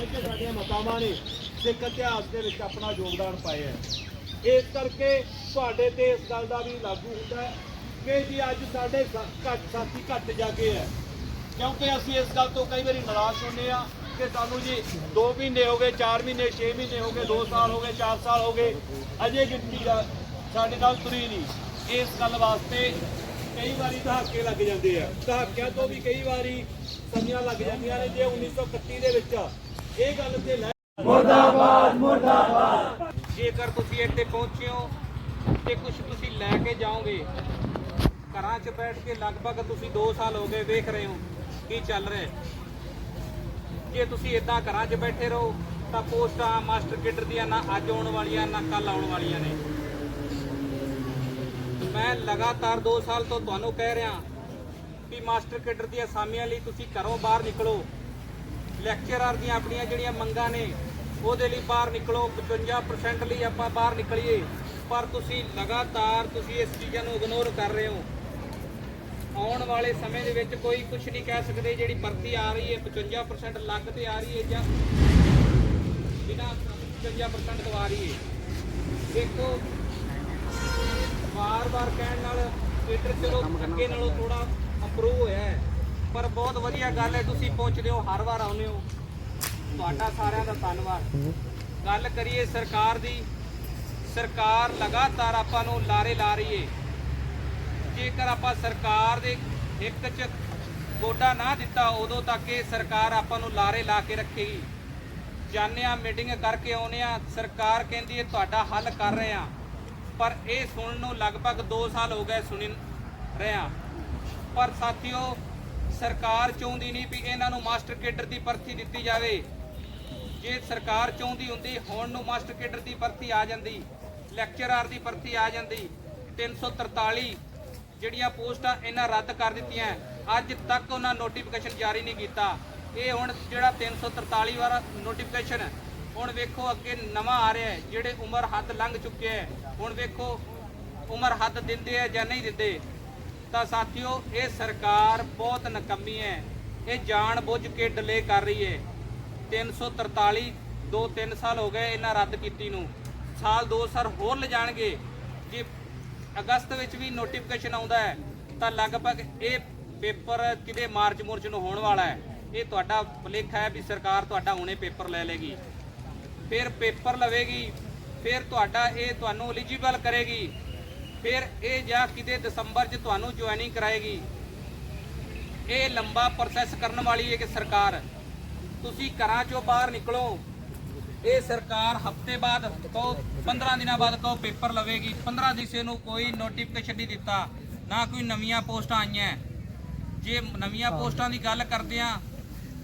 ਜਿਵੇਂ ਕਿ ਸਾਡੀਆਂ ਮਾਤਾਵਾਂ ਨੇ, ਸਿੱਖ ਇਤਿਹਾਸ ਦੇ ਵਿੱਚ ਆਪਣਾ ਯੋਗਦਾਨ ਪਾਇਆ ਹੈ। ਇਸ ਕਰਕੇ ਤੁਹਾਡੇ ਤੇ ਇਸ ਗੱਲ ਦਾ ਵੀ ਲਾਗੂ ਹੁੰਦਾ ਹੈ ਕਿ ਜੀ ਅੱਜ ਸਾਡੇ ਘੱਟ, ਸਾਥੀ ਘੱਟ ਜਾਗੇ ਹੈ। ਕਿਉਂਕਿ ਅਸੀਂ ਇਸ ਗੱਲ ਤੋਂ ਕਈ ਵਾਰੀ ਨਾਰਾਜ਼ ਹੁੰਦੇ ਆ ਕਿ ਸਾਨੂੰ ਜੀ 2 ਮਹੀਨੇ ਹੋ ਗਏ 4 ਮਹੀਨੇ 6 ਮਹੀਨੇ ਹੋ ਗਏ 2 ਸਾਲ ਹੋ ਗਏ 4 ਸਾਲ ਹੋ ਗਏ, ਅਜੇ ਗਿਣਤੀ ਦਾ ਸਾਡੇ ਨਾਲ ਤੁਰੀ ਨਹੀਂ। ਇਸ ਗੱਲ ਵਾਸਤੇ ਕਈ ਵਾਰੀ ਦਹਾਕੇ ਲੱਗ ਜਾਂਦੇ ਆ। ਦਹਾਕਿਆਂ ਤੋਂ ਵੀ ਕਈ ਵਾਰੀ ਸਮੀਆਂ ਲੱਗ ਜਾਂਦੀਆਂ ਨੇ, ਜੇ 1931 ਦੇ ਵਿੱਚ ਇਹ ਗੱਲ ਤੇ ਲੈ ਜੇਕਰ ਤੁਸੀਂ ਇੱਥੇ ਪਹੁੰਚੇ ਹੋ ਤੇ ਕੁਝ ਤੁਸੀਂ ਲੈ ਕੇ ਜਾਓਗੇ ਘਰਾਂ 'ਚ ਬੈਠ ਕੇ ਲਗਭਗ ਤੁਸੀਂ 2 ਸਾਲ ਹੋ ਗਏ ਵੇਖ ਰਹੇ ਹੋ ਕੀ ਚੱਲ ਰਿਹਾ ਜੇ ਤੁਸੀਂ ਇਦਾਂ ਘਰਾਂ 'ਚ ਬੈਠੇ ਰਹੋ ਤਾਂ ਪੋਸਟਾਂ ਮਾਸਟਰ ਕਿਡਰ ਦੀਆਂ ਨਾ ਅੱਜ ਆਉਣ ਵਾਲੀਆਂ ਨਾ ਕੱਲ ਆਉਣ ਵਾਲੀਆਂ ਨੇ। ਮੈਂ ਲਗਾਤਾਰ 2 ਸਾਲ ਤੋਂ ਤੁਹਾਨੂੰ ਕਹਿ ਰਿਹਾ ਕਿ ਮਾਸਟਰ ਕਿਡਰ ਦੀਆਂ ਅਸਾਮੀਆਂ ਲਈ ਤੁਸੀਂ ਘਰੋਂ ਬਾਹਰ ਨਿਕਲੋ। ਲੈਕਚਰਰ ਦੀਆਂ ਆਪਣੀਆਂ ਜਿਹੜੀਆਂ ਮੰਗਾਂ ਨੇ, ਉਹਦੇ ਲਈ ਬਾਹਰ ਨਿਕਲੋ 55% ਲਈ ਆਪਾਂ ਬਾਹਰ ਨਿਕਲੀਏ। ਪਰ ਤੁਸੀਂ ਲਗਾਤਾਰ ਤੁਸੀਂ ਇਸ ਚੀਜ਼ਾਂ ਨੂੰ ਇਗਨੋਰ ਕਰ ਰਹੇ ਹੋ। ਆਉਣ ਵਾਲੇ ਸਮੇਂ ਦੇ ਵਿੱਚ ਕੋਈ ਕੁਝ ਨਹੀਂ ਕਹਿ ਸਕਦੇ ਜਿਹੜੀ ਭਰਤੀ ਆ ਰਹੀ ਹੈ 55% ਲੱਗ ਤੇ ਆ ਰਹੀ ਹੈ ਜਾਂ ਬਿਨਾਂ 55% ਦਵਾ ਰਹੀ ਹੈ। ਦੇਖੋ, ਵਾਰ-ਵਾਰ ਕਹਿਣ ਨਾਲ ਥੀਏਟਰ ਚਲੋ, ਅੱਗੇ ਨਾਲੋਂ ਥੋੜਾ ਇੰਪਰੂਵ ਹੋਇਆ ਹੈ। ਪਰ ਬਹੁਤ ਵਧੀਆ ਗੱਲ ਹੈ, ਤੁਸੀਂ ਪਹੁੰਚਦੇ ਹੋ, ਹਰ ਵਾਰ ਆਉਂਦੇ ਹੋ। ਤੁਹਾਡਾ ਸਾਰਿਆਂ ਦਾ ਧੰਨਵਾਦ। ਗੱਲ ਕਰੀਏ ਸਰਕਾਰ ਦੀ, ਸਰਕਾਰ ਲਗਾਤਾਰ ਆਪਾਂ ਨੂੰ ਲਾਰੇ ਲਾ ਰਹੀ ਏ। ਜੇਕਰ ਆਪਾਂ ਸਰਕਾਰ ਦੇ ਇੱਕ 'ਚ ਗੋਡਾ ਨਾ ਦਿੱਤਾ, ਉਦੋਂ ਤੱਕ ਇਹ ਸਰਕਾਰ ਆਪਾਂ ਨੂੰ ਲਾਰੇ ਲਾ ਕੇ ਰੱਖੇਗੀ। ਜਾਂਦੇ ਹਾਂ, ਮੀਟਿੰਗ ਕਰਕੇ ਆਉਨੇ ਆ ਸਰਕਾਰ ਕਹਿੰਦੀ ਹੈ, ਤੁਹਾਡਾ ਹੱਲ ਕਰ ਰਹੇ ਆ ਪਰ ਇਹ ਸੁਣਨ ਨੂੰ ਲਗਭਗ 2 ਸਾਲ ਹੋ ਗਏ ਸੁਣੀ ਰਹੇ ਆ ਪਰ ਸਾਥੀਓ ਸਰਕਾਰ ਚਾਹੁੰਦੀ ਨਹੀਂ ਵੀ ਇਹਨਾਂ ਨੂੰ ਮਾਸਟਰ ਕੇਡਰ ਦੀ ਭਰਤੀ ਦਿੱਤੀ ਜਾਵੇ। ਜੇ ਸਰਕਾਰ ਚਾਹੁੰਦੀ ਹੁੰਦੀ, ਹੁਣ ਨੂੰ ਮਾਸਟਰ ਕੇਡਰ ਦੀ ਭਰਤੀ ਆ ਜਾਂਦੀ, ਲੈਕਚਰਰ ਦੀ ਭਰਤੀ ਆ ਜਾਂਦੀ 343 ਜਿਹੜੀਆਂ ਪੋਸਟਾਂ ਇਹਨਾਂ ਰੱਦ ਕਰ ਦਿੱਤੀਆਂ, ਅੱਜ ਤੱਕ ਉਹਨਾਂ ਨੋਟੀਫਿਕੇਸ਼ਨ ਜਾਰੀ ਨਹੀਂ ਕੀਤਾ। ਇਹ ਹੁਣ ਜਿਹੜਾ 343 ਵਾਲਾ ਨੋਟੀਫਿਕੇਸ਼ਨ ਹੁਣ ਵੇਖੋ ਅੱਗੇ ਨਵਾਂ ਆ ਰਿਹਾ ਜਿਹੜੇ ਉਮਰ ਹੱਦ ਲੰਘ ਚੁੱਕੇ ਹੈ, ਹੁਣ ਵੇਖੋ ਉਮਰ ਹੱਦ ਦਿੰਦੇ ਆ ਜਾਂ ਨਹੀਂ ਦਿੰਦੇ। ਤਾਂ ਸਾਥੀਓ, ਇਹ ਸਰਕਾਰ ਬਹੁਤ ਨਕੰਮੀ ਹੈ। ਇਹ ਜਾਣ ਬੁੱਝ ਕੇ ਡਿਲੇ ਕਰ ਰਹੀ ਹੈ। 343 ਦੋ 3 ਸਾਲ ਹੋ ਗਏ ਇਹਨਾਂ ਰੱਦ ਕੀਤੀ ਨੂੰ। ਸਾਲ 2 ਸਾਲ ਹੋਰ ਲਿਜਾਣਗੇ। ਜੇ ਅਗਸਤ ਵਿੱਚ ਵੀ ਨੋਟੀਫਿਕੇਸ਼ਨ ਆਉਂਦਾ ਹੈ, ਤਾਂ ਲਗਭਗ ਇਹ ਪੇਪਰ ਕਿਤੇ ਮਾਰਚ ਮੁਰਚ ਨੂੰ ਹੋਣ ਵਾਲਾ ਹੈ। ਇਹ ਤੁਹਾਡਾ ਭੁਲੇਖਾ ਹੈ ਵੀ ਸਰਕਾਰ ਤੁਹਾਡਾ ਹੁਣੇ ਪੇਪਰ ਲੈ ਲੇਗੀ ਫਿਰ ਪੇਪਰ ਲਵੇਗੀ, ਫਿਰ ਤੁਹਾਡਾ ਇਹ ਤੁਹਾਨੂੰ ਐਲੀਜੀਬਲ ਕਰੇਗੀ। ਫਿਰ ਇਹ ਜਾਂ ਕਿਤੇ ਦਸੰਬਰ 'ਚ ਤੁਹਾਨੂੰ ਜੁਆਇਨਿੰਗ ਕਰਾਏਗੀ। ਇਹ ਲੰਬਾ ਪ੍ਰੋਸੈਸ ਕਰਨ ਵਾਲੀ ਹੈ ਕਿ ਸਰਕਾਰ। ਤੁਸੀਂ ਘਰਾਂ 'ਚੋਂ ਬਾਹਰ ਨਿਕਲੋ। ਇਹ ਸਰਕਾਰ ਹਫ਼ਤੇ ਬਾਅਦ ਕਹੋ 15 ਦਿਨਾਂ ਬਾਅਦ ਕਹੋ ਪੇਪਰ ਲਵੇਗੀ। 15 ਦਿਸੇ ਨੂੰ ਕੋਈ ਨੋਟੀਫਿਕੇਸ਼ਨ ਨਹੀਂ ਦਿੱਤਾ। ਨਾ ਕੋਈ ਨਵੀਆਂ ਪੋਸਟਾਂ ਆਈਆਂ। ਜੇ ਨਵੀਆਂ ਪੋਸਟਾਂ ਦੀ ਗੱਲ ਕਰਦੇ ਆ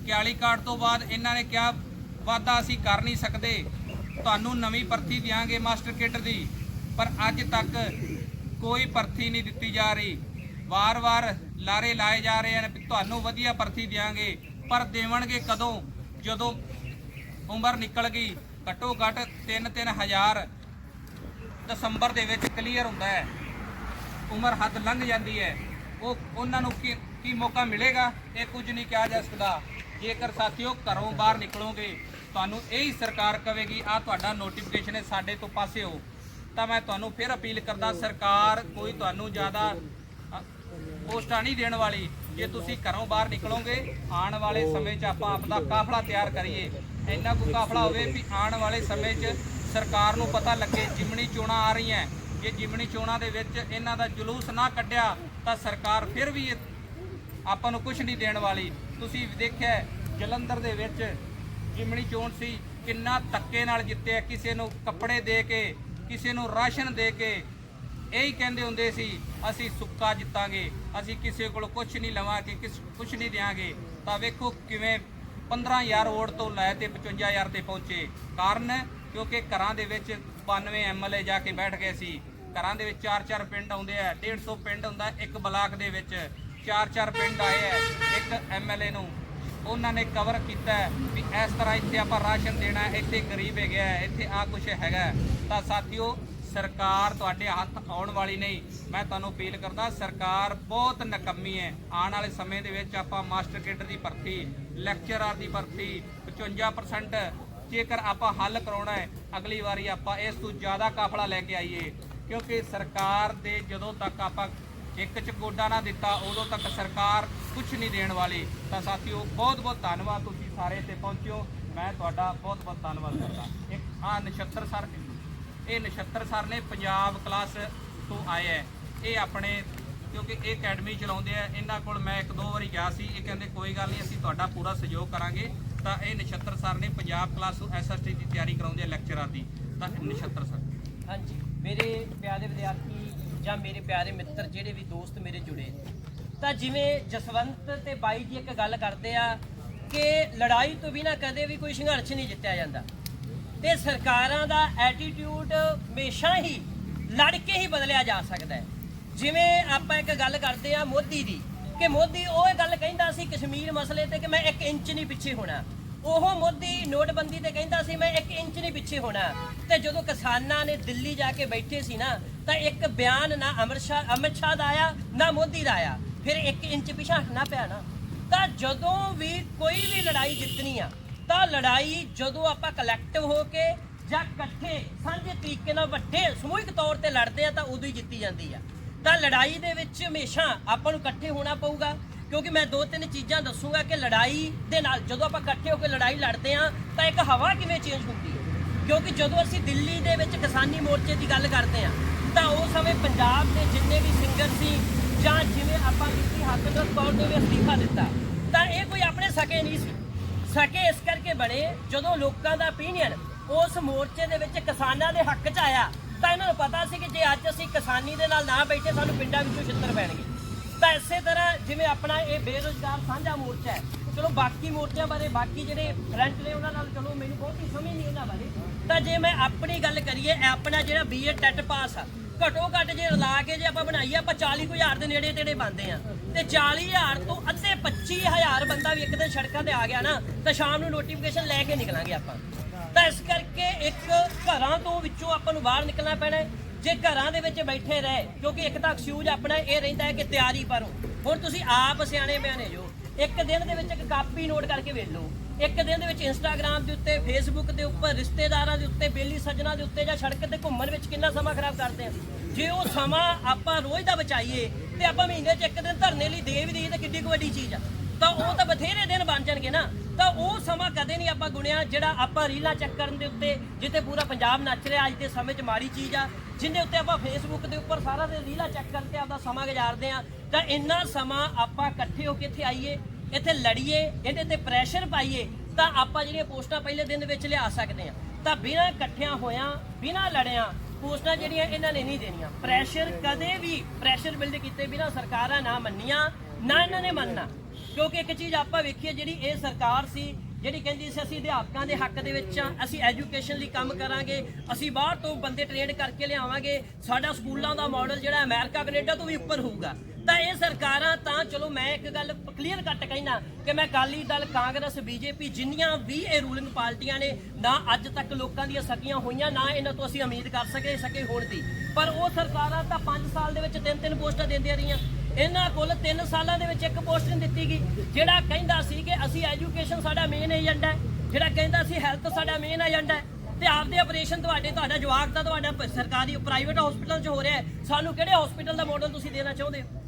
41 ਕਾਰਡ ਤੋਂ ਬਾਅਦ ਇਹਨਾਂ ਨੇ ਕਿਹਾ ਵਾਅਦਾ ਅਸੀਂ ਕਰ ਨਹੀਂ ਸਕਦੇ। ਤੁਹਾਨੂੰ ਨਵੀਂ ਭਰਤੀ ਦਿਆਂਗੇ ਮਾਸਟਰ ਕੇਡਰ ਦੀ। ਪਰ ਅੱਜ ਤੱਕ ਕੋਈ ਭਰਤੀ ਨਹੀਂ ਦਿੱਤੀ ਜਾ ਰਹੀ। ਵਾਰ-ਵਾਰ ਲਾਰੇ ਲਾਏ ਜਾ ਰਹੇ ਹਨ ਵੀ ਤੁਹਾਨੂੰ ਵਧੀਆ ਭਰਤੀ ਦਿਆਂਗੇ, ਪਰ ਦੇਵਣਗੇ ਕਦੋਂ? ਜਦੋਂ ਉਮਰ ਨਿਕਲ ਗਈ ਘੱਟੋ ਘੱਟ 3-3 ਹਜ਼ਾਰ ਦਸੰਬਰ ਦੇ ਵਿੱਚ ਕਲੀਅਰ ਹੁੰਦਾ ਹੈ। ਉਮਰ ਹੱਦ ਲੰਘ ਜਾਂਦੀ ਹੈ। ਉਹ, ਉਹਨਾਂ ਨੂੰ ਕੀ ਕੀ ਮੌਕਾ ਮਿਲੇਗਾ? ਇਹ ਕੁਝ ਨਹੀਂ ਕਿਹਾ ਜਾ ਸਕਦਾ। ਜੇਕਰ ਸਾਥੀਓ ਘਰੋਂ ਬਾਹਰ ਨਿਕਲੋਗੇ, ਤੁਹਾਨੂੰ ਇਹੀ ਸਰਕਾਰ ਕਵੇਗੀ ਆ ਤੁਹਾਡਾ ਨੋਟੀਫਿਕੇਸ਼ਨ ਹੈ ਸਾਡੇ ਤੋਂ ਪਾਸੇ ਹੋ ਤਾਂ ਮੈਂ ਤੁਹਾਨੂੰ ਫਿਰ ਅਪੀਲ ਕਰਦਾ, ਸਰਕਾਰ ਕੋਈ ਤੁਹਾਨੂੰ ਜ਼ਿਆਦਾ ਪੋਸਟਾਂ ਨਹੀਂ ਦੇਣ ਵਾਲੀ। ਜੇ ਤੁਸੀਂ ਘਰੋਂ ਬਾਹਰ ਨਿਕਲੋਗੇ, ਆਉਣ ਵਾਲੇ ਸਮੇਂ 'ਚ ਆਪਾਂ ਆਪਦਾ ਕਾਫਲਾ ਤਿਆਰ ਕਰੀਏ। ਇੰਨਾ ਕੁ ਕਾਫਲਾ ਹੋਵੇ ਵੀ ਆਉਣ ਵਾਲੇ ਸਮੇਂ 'ਚ ਸਰਕਾਰ ਨੂੰ ਪਤਾ ਲੱਗੇ, ਜਿਮਣੀ ਚੋਣਾਂ ਆ ਰਹੀਆਂ। ਜੇ ਜਿਮਣੀ ਚੋਣਾਂ ਦੇ ਵਿੱਚ ਇਹਨਾਂ ਦਾ ਜਲੂਸ ਨਾ ਕੱਢਿਆ, ਤਾਂ ਸਰਕਾਰ ਫਿਰ ਵੀ ਆਪਾਂ ਨੂੰ ਕੁਝ ਨਹੀਂ ਦੇਣ ਵਾਲੀ। ਤੁਸੀਂ ਦੇਖਿਆ, ਜਲੰਧਰ ਦੇ ਵਿੱਚ ਜਿਮਣੀ ਚੋਣ ਸੀ, ਕਿੰਨਾ ਧੱਕੇ ਨਾਲ ਜਿੱਤਿਆ, ਕਿਸੇ ਨੂੰ ਕੱਪੜੇ ਦੇ ਕੇ ਕਿਸੇ ਨੂੰ ਰਾਸ਼ਨ ਦੇ ਕੇ ਇਹੀ ਕਹਿੰਦੇ ਹੁੰਦੇ ਸੀ, ਅਸੀਂ ਸੁੱਕਾ ਜਿੱਤਾਂਗੇ, ਅਸੀਂ ਕਿਸੇ ਕੋਲ ਕੁਝ ਨਹੀਂ ਲਵਾਂਗੇ, ਕਿਸ ਕੁਝ ਨਹੀਂ ਦੇਾਂਗੇ ਤਾਂ ਵੇਖੋ ਕਿਵੇਂ 15000 ਵੋਟ ਤੋਂ ਲੈ ਤੇ 55000 ਤੇ ਪਹੁੰਚੇ। ਕਾਰਨ ਕਿਉਂਕਿ ਘਰਾਂ ਦੇ ਵਿੱਚ 92 ਐਮਐਲਏ ਜਾ ਕੇ ਬੈਠ ਗਏ ਸੀ। ਘਰਾਂ ਦੇ ਵਿੱਚ 4-4 ਪਿੰਡ ਆਉਂਦੇ ਆ 150 ਪਿੰਡ ਹੁੰਦਾ ਇੱਕ ਬਲਾਕ ਦੇ ਵਿੱਚ। 4-4 ਪਿੰਡ ਆਏ ਆ ਇੱਕ ਐਮਐਲਏ ਨੂੰ। ਉਹਨਾਂ ਨੇ ਕਵਰ ਕੀਤਾ ਵੀ ਇਸ ਤਰ੍ਹਾਂ ਇੱਥੇ ਆਪਾਂ ਰਾਸ਼ਨ ਦੇਣਾ ਇੱਥੇ ਗਰੀਬ ਹੈਗਾ ਹੈ, ਇੱਥੇ ਆ ਕੁਝ ਹੈਗਾ ਤਾਂ ਸਾਥੀਓ ਸਰਕਾਰ ਤੁਹਾਡੇ ਹੱਥ ਆਉਣ ਵਾਲੀ ਨਹੀਂ। ਮੈਂ ਤੁਹਾਨੂੰ ਅਪੀਲ ਕਰਦਾ ਸਰਕਾਰ ਬਹੁਤ ਨਕਮੀ ਹੈ। ਆਉਣ ਵਾਲੇ ਸਮੇਂ ਦੇ ਵਿੱਚ ਆਪਾਂ ਮਾਸਟਰ ਕੇਡਰ ਦੀ ਭਰਤੀ ਲੈਕਚਰਰ ਦੀ ਭਰਤੀ 55% ਜੇਕਰ ਆਪਾਂ ਹੱਲ ਕਰਾਉਣਾ ਹੈ ਅਗਲੀ ਵਾਰੀ ਆਪਾਂ ਇਸ ਤੋਂ ਜ਼ਿਆਦਾ ਕਾਫਲਾ ਲੈ ਕੇ ਆਈਏ। ਕਿਉਂਕਿ ਸਰਕਾਰ ਦੇ ਜਦੋਂ ਤੱਕ ਆਪਾਂ ਇੱਕ ਚ ਗੋਡਾ ਨਾ ਦਿੱਤਾ, ਉਦੋਂ ਤੱਕ ਸਰਕਾਰ ਕੁਝ ਨਹੀਂ ਦੇਣ ਵਾਲੀ। ਤਾਂ ਸਾਥੀਓ ਬਹੁਤ ਬਹੁਤ ਧੰਨਵਾਦ ਤੁਸੀਂ ਸਾਰੇ ਇੱਥੇ ਪਹੁੰਚਿਓ। ਮੈਂ ਤੁਹਾਡਾ ਬਹੁਤ ਬਹੁਤ ਧੰਨਵਾਦ ਕਰਦਾ। ਇੱਕ ਆ ਨਛੱਤਰ ਸਰ ਇਹ ਨਛੱਤਰ ਸਰ ਨੇ ਪੰਜਾਬ ਕਲਾਸ ਤੋਂ ਆਏ ਹੈ। ਇਹ ਆਪਣੇ, ਕਿਉਂਕਿ ਇਹ ਅਕੈਡਮੀ ਚਲਾਉਂਦੇ ਆ, ਇਹਨਾਂ ਕੋਲ ਮੈਂ ਇੱਕ ਦੋ ਵਾਰੀ ਗਿਆ ਸੀ। ਇਹ ਕਹਿੰਦੇ, ਕੋਈ ਗੱਲ ਨਹੀਂ, ਅਸੀਂ ਤੁਹਾਡਾ ਪੂਰਾ ਸਹਿਯੋਗ ਕਰਾਂਗੇ। ਤਾਂ ਇਹ ਨਛੱਤਰ ਸਰ ਨੇ ਪੰਜਾਬ ਕਲਾਸ ਤੋਂ ਐਸਐਸਟੀ ਦੀ ਤਿਆਰੀ ਕਰਾਉਂਦੇ ਆ ਲੈਕਚਰਾਂ ਦੀ। ਤਾਂ ਨਛੱਤਰ ਸਰ। ਹਾਂਜੀ। ਮੇਰੇ ਪਿਆਰੇ ਵਿਦਿਆਰਥੀ ਜਾਂ ਮੇਰੇ ਪਿਆਰੇ ਮਿੱਤਰ ਜਿਹੜੇ ਵੀ ਦੋਸਤ ਮੇਰੇ ਜੁੜੇ ਤਾਂ ਜਿਵੇਂ ਜਸਵੰਤ ਤੇ ਬਾਈ ਜੀ ਇੱਕ ਗੱਲ ਕਰਦੇ ਆ ਕਿ ਲੜਾਈ ਤੋਂ ਬਿਨਾ ਕਦੇ ਵੀ ਕੋਈ ਸੰਘਰਸ਼ ਨਹੀਂ ਜਿੱਤਿਆ ਜਾਂਦਾ। ਤੇ ਸਰਕਾਰਾਂ ਦਾ ਐਟੀਟਿਊਡ ਹਮੇਸ਼ਾ ਹੀ ਲੜ ਕੇ ਹੀ ਬਦਲਿਆ ਜਾ ਸਕਦਾ ਹੈ। ਜਿਵੇਂ ਆਪਾਂ ਇੱਕ ਗੱਲ ਕਰਦੇ ਆ ਮੋਦੀ ਦੀ, ਕਿ ਮੋਦੀ ਉਹ ਇਹ ਗੱਲ ਕਹਿੰਦਾ ਸੀ ਕਸ਼ਮੀਰ ਮਸਲੇ ਤੇ ਕਿ ਮੈਂ 1 ਇੰਚ ਨਹੀਂ ਪਿੱਛੇ ਹੋਣਾ। ਉਹ ਮੋਦੀ ਨੋਟਬੰਦੀ ਤੇ ਕਹਿੰਦਾ ਸੀ ਮੈਂ 1 ਇੰਚ ਨਹੀਂ ਪਿੱਛੇ ਹੋਣਾ। ਤੇ ਜਦੋਂ ਕਿਸਾਨਾਂ ਨੇ ਦਿੱਲੀ ਜਾ ਕੇ ਬੈਠੇ ਸੀ ਨਾ ਤਾਂ ਇੱਕ ਬਿਆਨ ਨਾ ਅਮਰ ਸ਼ਾਹ ਅਮਿਤ ਸ਼ਾਹ ਦਾ ਆਇਆ, ਨਾ ਮੋਦੀ ਦਾ ਆਇਆ। ਫਿਰ 1 ਇੰਚ ਪਿੱਛੇ ਹਟਣਾ ਪਿਆ ਨਾ। ਤਾਂ ਜਦੋਂ ਵੀ ਕੋਈ ਵੀ ਲੜਾਈ ਜਿੱਤਣੀ ਆ, ਤਾਂ ਲੜਾਈ ਜਦੋਂ ਆਪਾਂ ਕਲੈਕਟਿਵ ਹੋ ਕੇ ਜਾਂ ਇਕੱਠੇ, ਸਾਂਝੇ ਤਰੀਕੇ ਨਾਲ ਵੱਡੇ ਸਮੂਹਿਕ ਤੌਰ ਤੇ ਲੜਦੇ ਆ, ਤਾਂ ਉਦੋਂ ਹੀ ਜਿੱਤੀ ਜਾਂਦੀ ਆ। ਤਾਂ ਲੜਾਈ ਦੇ ਵਿੱਚ ਹਮੇਸ਼ਾ ਆਪਾਂ ਨੂੰ ਇਕੱਠੇ ਹੋਣਾ ਪਊਗਾ, ਕਿਉਂਕਿ ਮੈਂ ਦੋ ਤਿੰਨ ਚੀਜ਼ਾਂ ਦੱਸੂਗਾ ਕਿ ਲੜਾਈ ਦੇ ਨਾਲ ਜਦੋਂ ਆਪਾਂ ਇਕੱਠੇ ਹੋ ਕੇ ਲੜਾਈ ਲੜਦੇ ਆ, ਤਾਂ ਇੱਕ ਹਵਾ ਕਿਵੇਂ ਚੇਂਜ ਹੁੰਦੀ ਹੈ ਕਿਉਂਕਿ ਜਦੋਂ ਅਸੀਂ ਦਿੱਲੀ ਦੇ ਵਿੱਚ ਕਿਸਾਨੀ ਮੋਰਚੇ ਦੀ ਗੱਲ ਕਰਦੇ ਆ ਤਾਂ ਉਸ ਸਮੇਂ ਪੰਜਾਬ ਦੇ ਜਿੰਨੇ ਵੀ ਸਿੰਗਰ ਸੀ ਜਾਂ ਜਿਵੇਂ ਆਪਾਂ ਕੀਤੀ ਹਰਸਿਮਰਤ ਕੌਰ ਨੇ ਵੀ ਅਸਤੀਫਾ ਦਿੱਤਾ, ਤਾਂ ਇਹ ਕੋਈ ਆਪਣੇ ਸਕੇ ਨਹੀਂ ਸੀ। ਸਕੇ ਇਸ ਕਰਕੇ ਬਣੇ ਜਦੋਂ ਲੋਕਾਂ ਦਾ opinion ਉਸ ਮੋਰਚੇ ਦੇ ਵਿੱਚ ਕਿਸਾਨਾਂ ਦੇ ਹੱਕ 'ਚ ਆਇਆ, ਤਾਂ ਇਹਨਾਂ ਨੂੰ ਪਤਾ ਸੀ ਕਿ ਜੇ ਅੱਜ ਅਸੀਂ ਕਿਸਾਨੀ ਦੇ ਨਾਲ ਨਾ ਬੈਠੇ, ਸਾਨੂੰ ਪਿੰਡਾਂ ਵਿੱਚੋਂ ਛਿੱਤਰ ਪੈਣਗੇ। ਤਾਂ ਇਸੇ ਤਰ੍ਹਾਂ ਜਿਵੇਂ ਆਪਣਾ ਇਹ ਬੇਰੋਜ਼ਗਾਰ ਸਾਂਝਾ ਮੋਰਚਾ ਹੈ, ਚਲੋ ਬਾਕੀ ਮੋਰਚਿਆਂ ਬਾਰੇ ਬਾਕੀ ਜਿਹੜੇ ਫਰੰਟ ਨੇ ਉਹਨਾਂ ਨਾਲ ਚਲੋ ਮੈਨੂੰ ਬਹੁਤੀ ਸਮਝ ਨਹੀਂ ਉਹਨਾਂ ਬਾਰੇ। ਤਾਂ ਜੇ ਮੈਂ ਆਪਣੀ ਗੱਲ ਕਰੀਏ ਆਪਣਾ ਜਿਹੜਾ ਬੀਏ ਟੈਟ ਪਾਸ ਆ ਘਟੋ ਘੱਟ ਜੇ ਰਲਾ ਕੇ ਜੇ ਆਪਾਂ ਬਣਾਈਏ, ਆਪਾਂ 40000 ਦੇ ਨੇੜੇ ਤੇੜੇ ਬੰਦੇ ਆ। ਤੇ 40000 ਤੋਂ ਅੱਧੇ 25000 ਬੰਦਾ ਵੀ ਇੱਕ ਦਿਨ ਸੜਕਾਂ ਤੇ ਆ ਗਿਆ ਨਾ, ਤਾਂ ਸ਼ਾਮ ਨੂੰ ਨੋਟੀਫਿਕੇਸ਼ਨ ਲੈ ਕੇ ਨਿਕਲਾਂਗੇ ਆਪਾਂ। ਤਾਂ ਇਸ ਕਰਕੇ ਇੱਕ ਘਰਾਂ ਤੋਂ ਵਿੱਚੋਂ ਆਪਾਂ ਨੂੰ ਬਾਹਰ ਨਿਕਲਣਾ ਪੈਣਾ ਹੈ। ਜੇ ਘਰਾਂ ਦੇ ਵਿੱਚ ਬੈਠੇ ਰਹੇ, ਕਿਉਂਕਿ ਇੱਕ ਤਾਂ ਐਕਸਕਿਊਜ਼ ਆਪਣਾ ਇਹ ਰਹਿੰਦਾ ਹੈ ਕਿ ਤਿਆਰੀ ਕਰੋ। ਹੁਣ ਤੁਸੀਂ ਆਪ ਸਿਆਣੇ ਬਿਆਨੇ ਜੋ, ਇੱਕ ਦਿਨ ਦੇ ਵਿੱਚ ਇੱਕ ਕਾਪੀ ਨੋਟ ਕਰਕੇ ਵੇਖ ਲਓ। ਇੱਕ ਦਿਨ ਦੇ ਵਿੱਚ ਇੰਸਟਾਗ੍ਰam ਦੇ ਉੱਤੇ ਫੇਸਬੁੱਕ ਦੇ ਉੱਪਰ, ਰਿਸ਼ਤੇਦਾਰਾਂ ਦੇ ਉੱਤੇ, ਬੇਲੀ ਸੱਜਣਾ ਦੇ ਉੱਤੇ ਜਾਂ ਸੜਕ ਤੇ ਘੁੰਮਣ ਵਿੱਚ ਕਿੰਨਾ ਸਮਾਂ ਖਰਾਬ ਕਰਦੇ ਆ? ਜੇ ਉਹ ਸਮਾਂ ਆਪਾਂ ਰੋਜ਼ ਦਾ ਬਚਾਈਏ ਤੇ ਆਪਾਂ ਮਹੀਨੇ 'ਚ ਇੱਕ ਦਿਨ ਧਰਨੇ ਲਈ ਦੇ ਵੀ ਦਈਏ ਤਾਂ ਕਿੱਡੀ ਕੁ ਵੱਡੀ ਚੀਜ਼ ਆ। ਤਾਂ ਉਹ ਤਾਂ ਬਥੇਰੇ ਦਿਨ ਬਣ ਜਾਣਗੇ ਨਾ। ਤਾਂ ਉਹ ਸਮਾਂ ਕਦੇ ਨਹੀਂ ਆਪਾਂ ਗੁਣਿਆ ਜਿਹੜਾ ਆਪਾਂ ਰੀਲਾਂ ਚੈੱਕ ਕਰਨ ਦੇ ਉੱਤੇ ਜਿੱਤੇ ਪੂਰਾ ਪੰਜਾਬ ਨੱਚ ਰਿਹਾ ਅੱਜ ਦੇ ਸਮੇਂ 'ਚ ਮਾੜੀ ਚੀਜ਼ ਆ, ਜਿੰਦੇ ਉੱਤੇ ਆਪਾਂ ਫੇਸਬੁੱਕ ਦੇ ਉੱਪਰ ਸਾਰਾ ਦਿਨ ਰੀਲਾਂ ਚੈੱਕ ਕਰਕੇ ਆਪਦਾ ਸਮਾਂ ਗੁਜ਼ਾਰਦੇ ਆ। ਤਾਂ ਇੰਨਾ ਸਮਾਂ ਆਪਾਂ ਇਕੱਠੇ ਹੋ ਕੇ ਇੱਥੇ ਆਈਏ ਇੱਥੇ ਲੜੀਏ, ਇਹਦੇ ਤੇ ਪ੍ਰੈਸ਼ਰ ਪਾਈਏ, ਤਾਂ ਆਪਾਂ ਜਿਹੜੀਆਂ ਪੋਸਟਾਂ ਪਹਿਲੇ ਦਿਨ ਵਿੱਚ ਲਿਆ ਸਕਦੇ ਆ ਤਾਂ ਬਿਨਾਂ ਇਕੱਠਿਆਂ ਹੋਇਆਂ, ਬਿਨਾਂ ਲੜਿਆਂ, ਪੋਸਟਾਂ ਜਿਹੜੀਆਂ ਇਹਨਾਂ ਨੇ ਨਹੀਂ ਦੇਣੀਆਂ। ਪ੍ਰੈਸ਼ਰ ਕਦੇ ਵੀ ਪ੍ਰੈਸ਼ਰ ਬਿਲਡ ਕੀਤੇ ਬਿਨਾਂ ਸਰਕਾਰਾਂ ਨਾ ਮੰਨੀਆਂ, ਨਾ ਇਹਨਾਂ ਨੇ ਮੰਨਣਾ। ਕਿਉਂਕਿ ਇੱਕ ਚੀਜ਼ ਆਪਾਂ ਵੇਖੀਏ, ਜਿਹੜੀ ਇਹ ਸਰਕਾਰ ਸੀ, ਜਿਹੜੀ ਕਹਿੰਦੀ ਸੀ, ਅਸੀਂ ਅਧਿਆਪਕਾਂ ਦੇ ਹੱਕ ਦੇ ਵਿੱਚ ਆ ਅਸੀਂ ਐਜੂਕੇਸ਼ਨ ਲਈ ਕੰਮ ਕਰਾਂਗੇ, ਅਸੀਂ ਬਾਹਰ ਤੋਂ ਬੰਦੇ ਟ੍ਰੇਨ ਕਰਕੇ ਲਿਆਵਾਂਗੇ, ਸਾਡਾ ਸਕੂਲਾਂ ਦਾ ਮਾਡਲ ਜਿਹੜਾ ਅਮਰੀਕਾ, ਕੈਨੇਡਾ ਤੋਂ ਵੀ ਉੱਪਰ ਹੋਊਗਾ। ਤਾਂ ਇਹ ਸਰਕਾਰਾਂ, ਤਾਂ ਚਲੋ ਮੈਂ ਇੱਕ ਗੱਲ ਕਲੀਅਰ ਕੱਟ ਕਹਿਣਾ ਕਿ ਮੈਂ ਅਕਾਲੀ ਦਲ, ਕਾਂਗਰਸ, ਬੀਜੇਪੀ ਜਿੰਨੀਆਂ ਵੀ ਇਹ ਰੂਲਿੰਗ ਪਾਰਟੀਆਂ ਨੇ, ਨਾ ਅੱਜ ਤੱਕ ਲੋਕਾਂ ਦੀਆਂ ਸਕੀਆਂ ਹੋਈਆਂ, ਨਾ ਇਹਨਾਂ ਤੋਂ ਅਸੀਂ ਉਮੀਦ ਕਰ ਸਕੇ ਸਕੇ ਹੋਣ ਦੀ। ਪਰ ਉਹ ਸਰਕਾਰਾਂ ਤਾਂ 5 ਸਾਲ ਦੇ ਵਿੱਚ ਤਿੰਨ ਤਿੰਨ ਪੋਸਟਾਂ ਦਿੰਦੀਆਂ ਰਹੀਆਂ। ਇਹਨਾਂ ਕੋਲ 3 ਸਾਲਾਂ ਦੇ ਵਿੱਚ ਇੱਕ ਪੋਸਟ ਨਹੀਂ ਦਿੱਤੀ ਗਈ, ਜਿਹੜਾ ਕਹਿੰਦਾ ਸੀ ਕਿ ਅਸੀਂ ਐਜੂਕੇਸ਼ਨ ਸਾਡਾ ਮੇਨ ਏਜੰਡਾ ਹੈ, ਜਿਹੜਾ ਕਹਿੰਦਾ ਸੀ ਹੈਲਥ ਸਾਡਾ ਮੇਨ ਏਜੰਡਾ ਹੈ, ਤੇ ਆਪਦੇ ਆਪਰੇਸ਼ਨ ਤੁਹਾਡੇ, ਤੁਹਾਡਾ ਜਵਾਬ ਦਾ ਤੁਹਾਡਾ ਸਰਕਾਰੀ ਪ੍ਰਾਈਵੇਟ ਹਸਪੀਟਲ 'ਚ ਹੋ ਰਿਹਾ ਸਾਨੂੰ ਕਿਹੜੇ ਹਸਪੀਟਲ ਦਾ ਮਾਡਲ ਤੁਸੀਂ ਦੇਣਾ ਚਾਹੁੰਦੇ ਹੋ?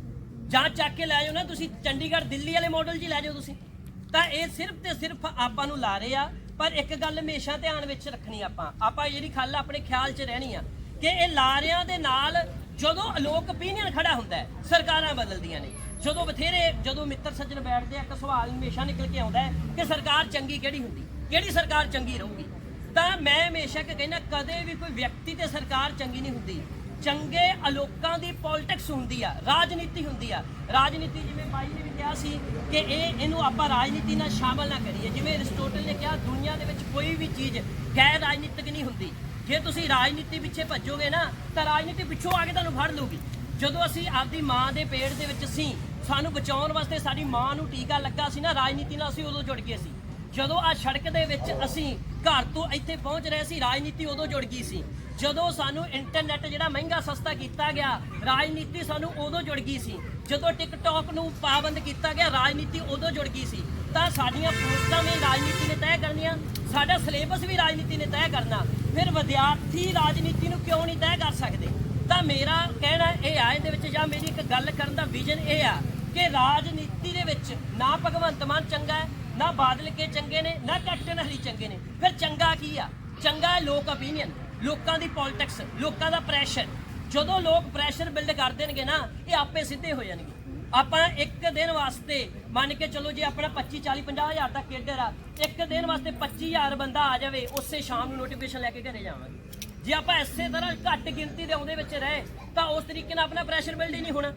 ਜਾਂ ਚੱਕ ਕੇ ਲੈ ਜਾਓ ਨਾ ਤੁਸੀਂ, ਚੰਡੀਗੜ੍ਹ ਦਿੱਲੀ ਵਾਲੇ ਮਾਡਲ 'ਚ ਹੀ ਲੈ ਜਾਓ ਤੁਸੀਂ। ਤਾਂ ਇਹ ਸਿਰਫ ਤੇ ਸਿਰਫ ਆਪਾਂ ਨੂੰ ਲਾ ਰਹੇ ਆ, ਪਰ ਇੱਕ ਗੱਲ ਹਮੇਸ਼ਾ ਧਿਆਨ ਵਿੱਚ ਰੱਖਣੀ ਆਪਾਂ। ਆਪਾਂ ਜਿਹੜੀ ਖੱਲ ਆਪਣੇ ਖਿਆਲ 'ਚ ਰਹਿਣੀ ਆ ਕਿ ਇਹ ਲਾਰਿਆਂ ਦੇ ਨਾਲ ਜਦੋਂ ਲੋਕ ਓਪੀਨੀਅਨ ਖੜਾ ਹੁੰਦਾ ਹੈ, ਸਰਕਾਰਾਂ ਬਦਲਦੀਆਂ ਨੇ। ਜਦੋਂ ਬਥੇਰੇ, ਜਦੋਂ ਮਿੱਤਰ ਸੱਜਣ ਬੈਠਦੇ ਆ, ਇੱਕ ਸਵਾਲ ਹਮੇਸ਼ਾ ਨਿਕਲ ਕੇ ਆਉਂਦਾ ਹੈ ਕਿ ਸਰਕਾਰ ਚੰਗੀ ਕਿਹੜੀ ਹੁੰਦੀ? ਕਿਹੜੀ ਸਰਕਾਰ ਚੰਗੀ ਰਹੂਗੀ? ਤਾਂ ਮੈਂ ਹਮੇਸ਼ਾ ਕਿ ਕਹਿੰਦਾ, ਕਦੇ ਵੀ ਕੋਈ ਵਿਅਕਤੀ ਤੇ ਸਰਕਾਰ ਚੰਗੀ ਨਹੀਂ ਹੁੰਦੀ। ਚੰਗੇ ਅਲੋਕਾਂ ਦੀ ਪੋਲਿਟਿਕਸ ਹੁੰਦੀ ਆ, ਰਾਜਨੀਤੀ ਹੁੰਦੀ ਆ। ਰਾਜਨੀਤੀ ਜਿਵੇਂ ਬਾਈ ਨੇ ਵੀ ਕਿਹਾ ਸੀ ਕਿ ਇਹ, ਇਹਨੂੰ ਆਪਾਂ ਰਾਜਨੀਤੀ ਨਾਲ ਸ਼ਾਮਲ ਨਾ ਕਰੀਏ। ਜਿਵੇਂ ਅਰਿਸਟੋਟਲ ਨੇ ਕਿਹਾ, ਦੁਨੀਆ ਦੇ ਵਿੱਚ ਕੋਈ ਵੀ ਚੀਜ਼ ਗੈਰ ਰਾਜਨੀਤਿਕ ਨਹੀਂ ਹੁੰਦੀ। ਜੇ ਤੁਸੀਂ ਰਾਜਨੀਤੀ ਪਿੱਛੇ ਭੱਜੋਗੇ ਨਾ, ਤਾਂ ਰਾਜਨੀਤੀ ਪਿੱਛੋਂ ਆ ਕੇ ਤੁਹਾਨੂੰ ਫੜ ਲਊਗੀ। ਜਦੋਂ ਅਸੀਂ ਆਪਦੀ ਮਾਂ ਦੇ ਪੇਟ ਦੇ ਵਿੱਚ ਸੀ, ਸਾਨੂੰ ਬਚਾਉਣ ਵਾਸਤੇ ਸਾਡੀ ਮਾਂ ਨੂੰ ਟੀਕਾ ਲੱਗਾ ਸੀ ਨਾ, ਰਾਜਨੀਤੀ ਨਾਲ ਅਸੀਂ ਉਦੋਂ ਜੁੜ ਗਏ ਸੀ। ਜਦੋਂ ਆ ਸੜਕ ਦੇ ਵਿੱਚ ਅਸੀਂ ਘਰ ਤੋਂ ਇੱਥੇ ਪਹੁੰਚ ਰਹੇ ਸੀ, ਰਾਜਨੀਤੀ ਉਦੋਂ ਜੁੜ ਗਈ ਸੀ। ਜਦੋਂ ਸਾਨੂੰ ਇੰਟਰਨੈਟ ਜਿਹੜਾ ਮਹਿੰਗਾ, ਸਸਤਾ ਕੀਤਾ ਗਿਆ, ਰਾਜਨੀਤੀ ਸਾਨੂੰ ਉਦੋਂ ਜੁੜ ਗਈ ਸੀ। ਜਦੋਂ ਟਿਕਟੌਕ ਨੂੰ ਪਾਬੰਦ ਕੀਤਾ ਗਿਆ, ਰਾਜਨੀਤੀ ਉਦੋਂ ਜੁੜ ਗਈ ਸੀ। ਤਾਂ ਸਾਡੀਆਂ ਪੋਸਟਾਂ ਵੀ ਰਾਜਨੀਤੀ ਨੇ ਤੈਅ ਕਰਨੀਆਂ, ਸਾਡਾ ਸਿਲੇਬਸ ਵੀ ਰਾਜਨੀਤੀ ਨੇ ਤੈਅ ਕਰਨਾ। ਫਿਰ ਵਿਦਿਆਰਥੀ ਰਾਜਨੀਤੀ ਨੂੰ ਕਿਉਂ ਨਹੀਂ ਤੈਅ ਕਰ ਸਕਦੇ? ਤਾਂ ਮੇਰਾ ਕਹਿਣਾ ਇਹ ਆ, ਇਹਦੇ ਵਿੱਚ ਜਾਂ ਮੇਰੀ ਇੱਕ ਗੱਲ ਕਰਨ ਦਾ ਵਿਜ਼ਨ ਇਹ ਆ ਕਿ ਰਾਜਨੀਤੀ ਦੇ ਵਿੱਚ ਨਾ ਭਗਵੰਤ ਮਾਨ ਚੰਗਾ ਹੈ, ਨਾ ਬਾਦਲ ਕੇ ਚੰਗੇ ਨੇ, ਨਾ ਕੈਪਟਨ ਹਰੀ ਚੰਗੇ ਨੇ। ਫਿਰ ਚੰਗਾ ਕੀ ਆ? ਚੰਗਾ ਲੋਕ ਓਪੀਨੀਅਨ ਲੋਕਾਂ ਦੀ ਪੋਲਿਟਿਕਸ ਲੋਕਾਂ ਦਾ ਪ੍ਰੈਸ਼ਰ ਜਦੋਂ ਲੋਕ ਪ੍ਰੈਸ਼ਰ ਬਿਲਡ ਕਰ ਦੇਣਗੇ ਨਾ, ਇਹ ਆਪੇ ਸਿੱਧੇ ਹੋ ਜਾਣਗੇ। ਆਪਾਂ ਇੱਕ ਦਿਨ ਵਾਸਤੇ ਮੰਨ ਕੇ ਚਲੋ ਜੇ ਆਪਣਾ 25 40 50 ਹਜ਼ਾਰ ਦਾ ਕੇਡਰ ਆ, ਇੱਕ ਦਿਨ ਵਾਸਤੇ 25000 ਬੰਦਾ ਆ ਜਾਵੇ, ਉਸੇ ਸ਼ਾਮ ਨੂੰ ਨੋਟੀਫਿਕੇਸ਼ਨ ਲੈ ਕੇ ਘਰੇ ਜਾਵਾਂਗੇ। ਜੇ ਆਪਾਂ ਇਸੇ ਤਰ੍ਹਾਂ ਘੱਟ ਗਿਣਤੀ ਦੇ ਆਉਂਦੇ ਵਿੱਚ ਰਹੇ, ਤਾਂ ਉਸ ਤਰੀਕੇ ਨਾਲ ਆਪਣਾ ਪ੍ਰੈਸ਼ਰ ਬਿਲਡ ਹੀ ਨਹੀਂ ਹੋਣਾ।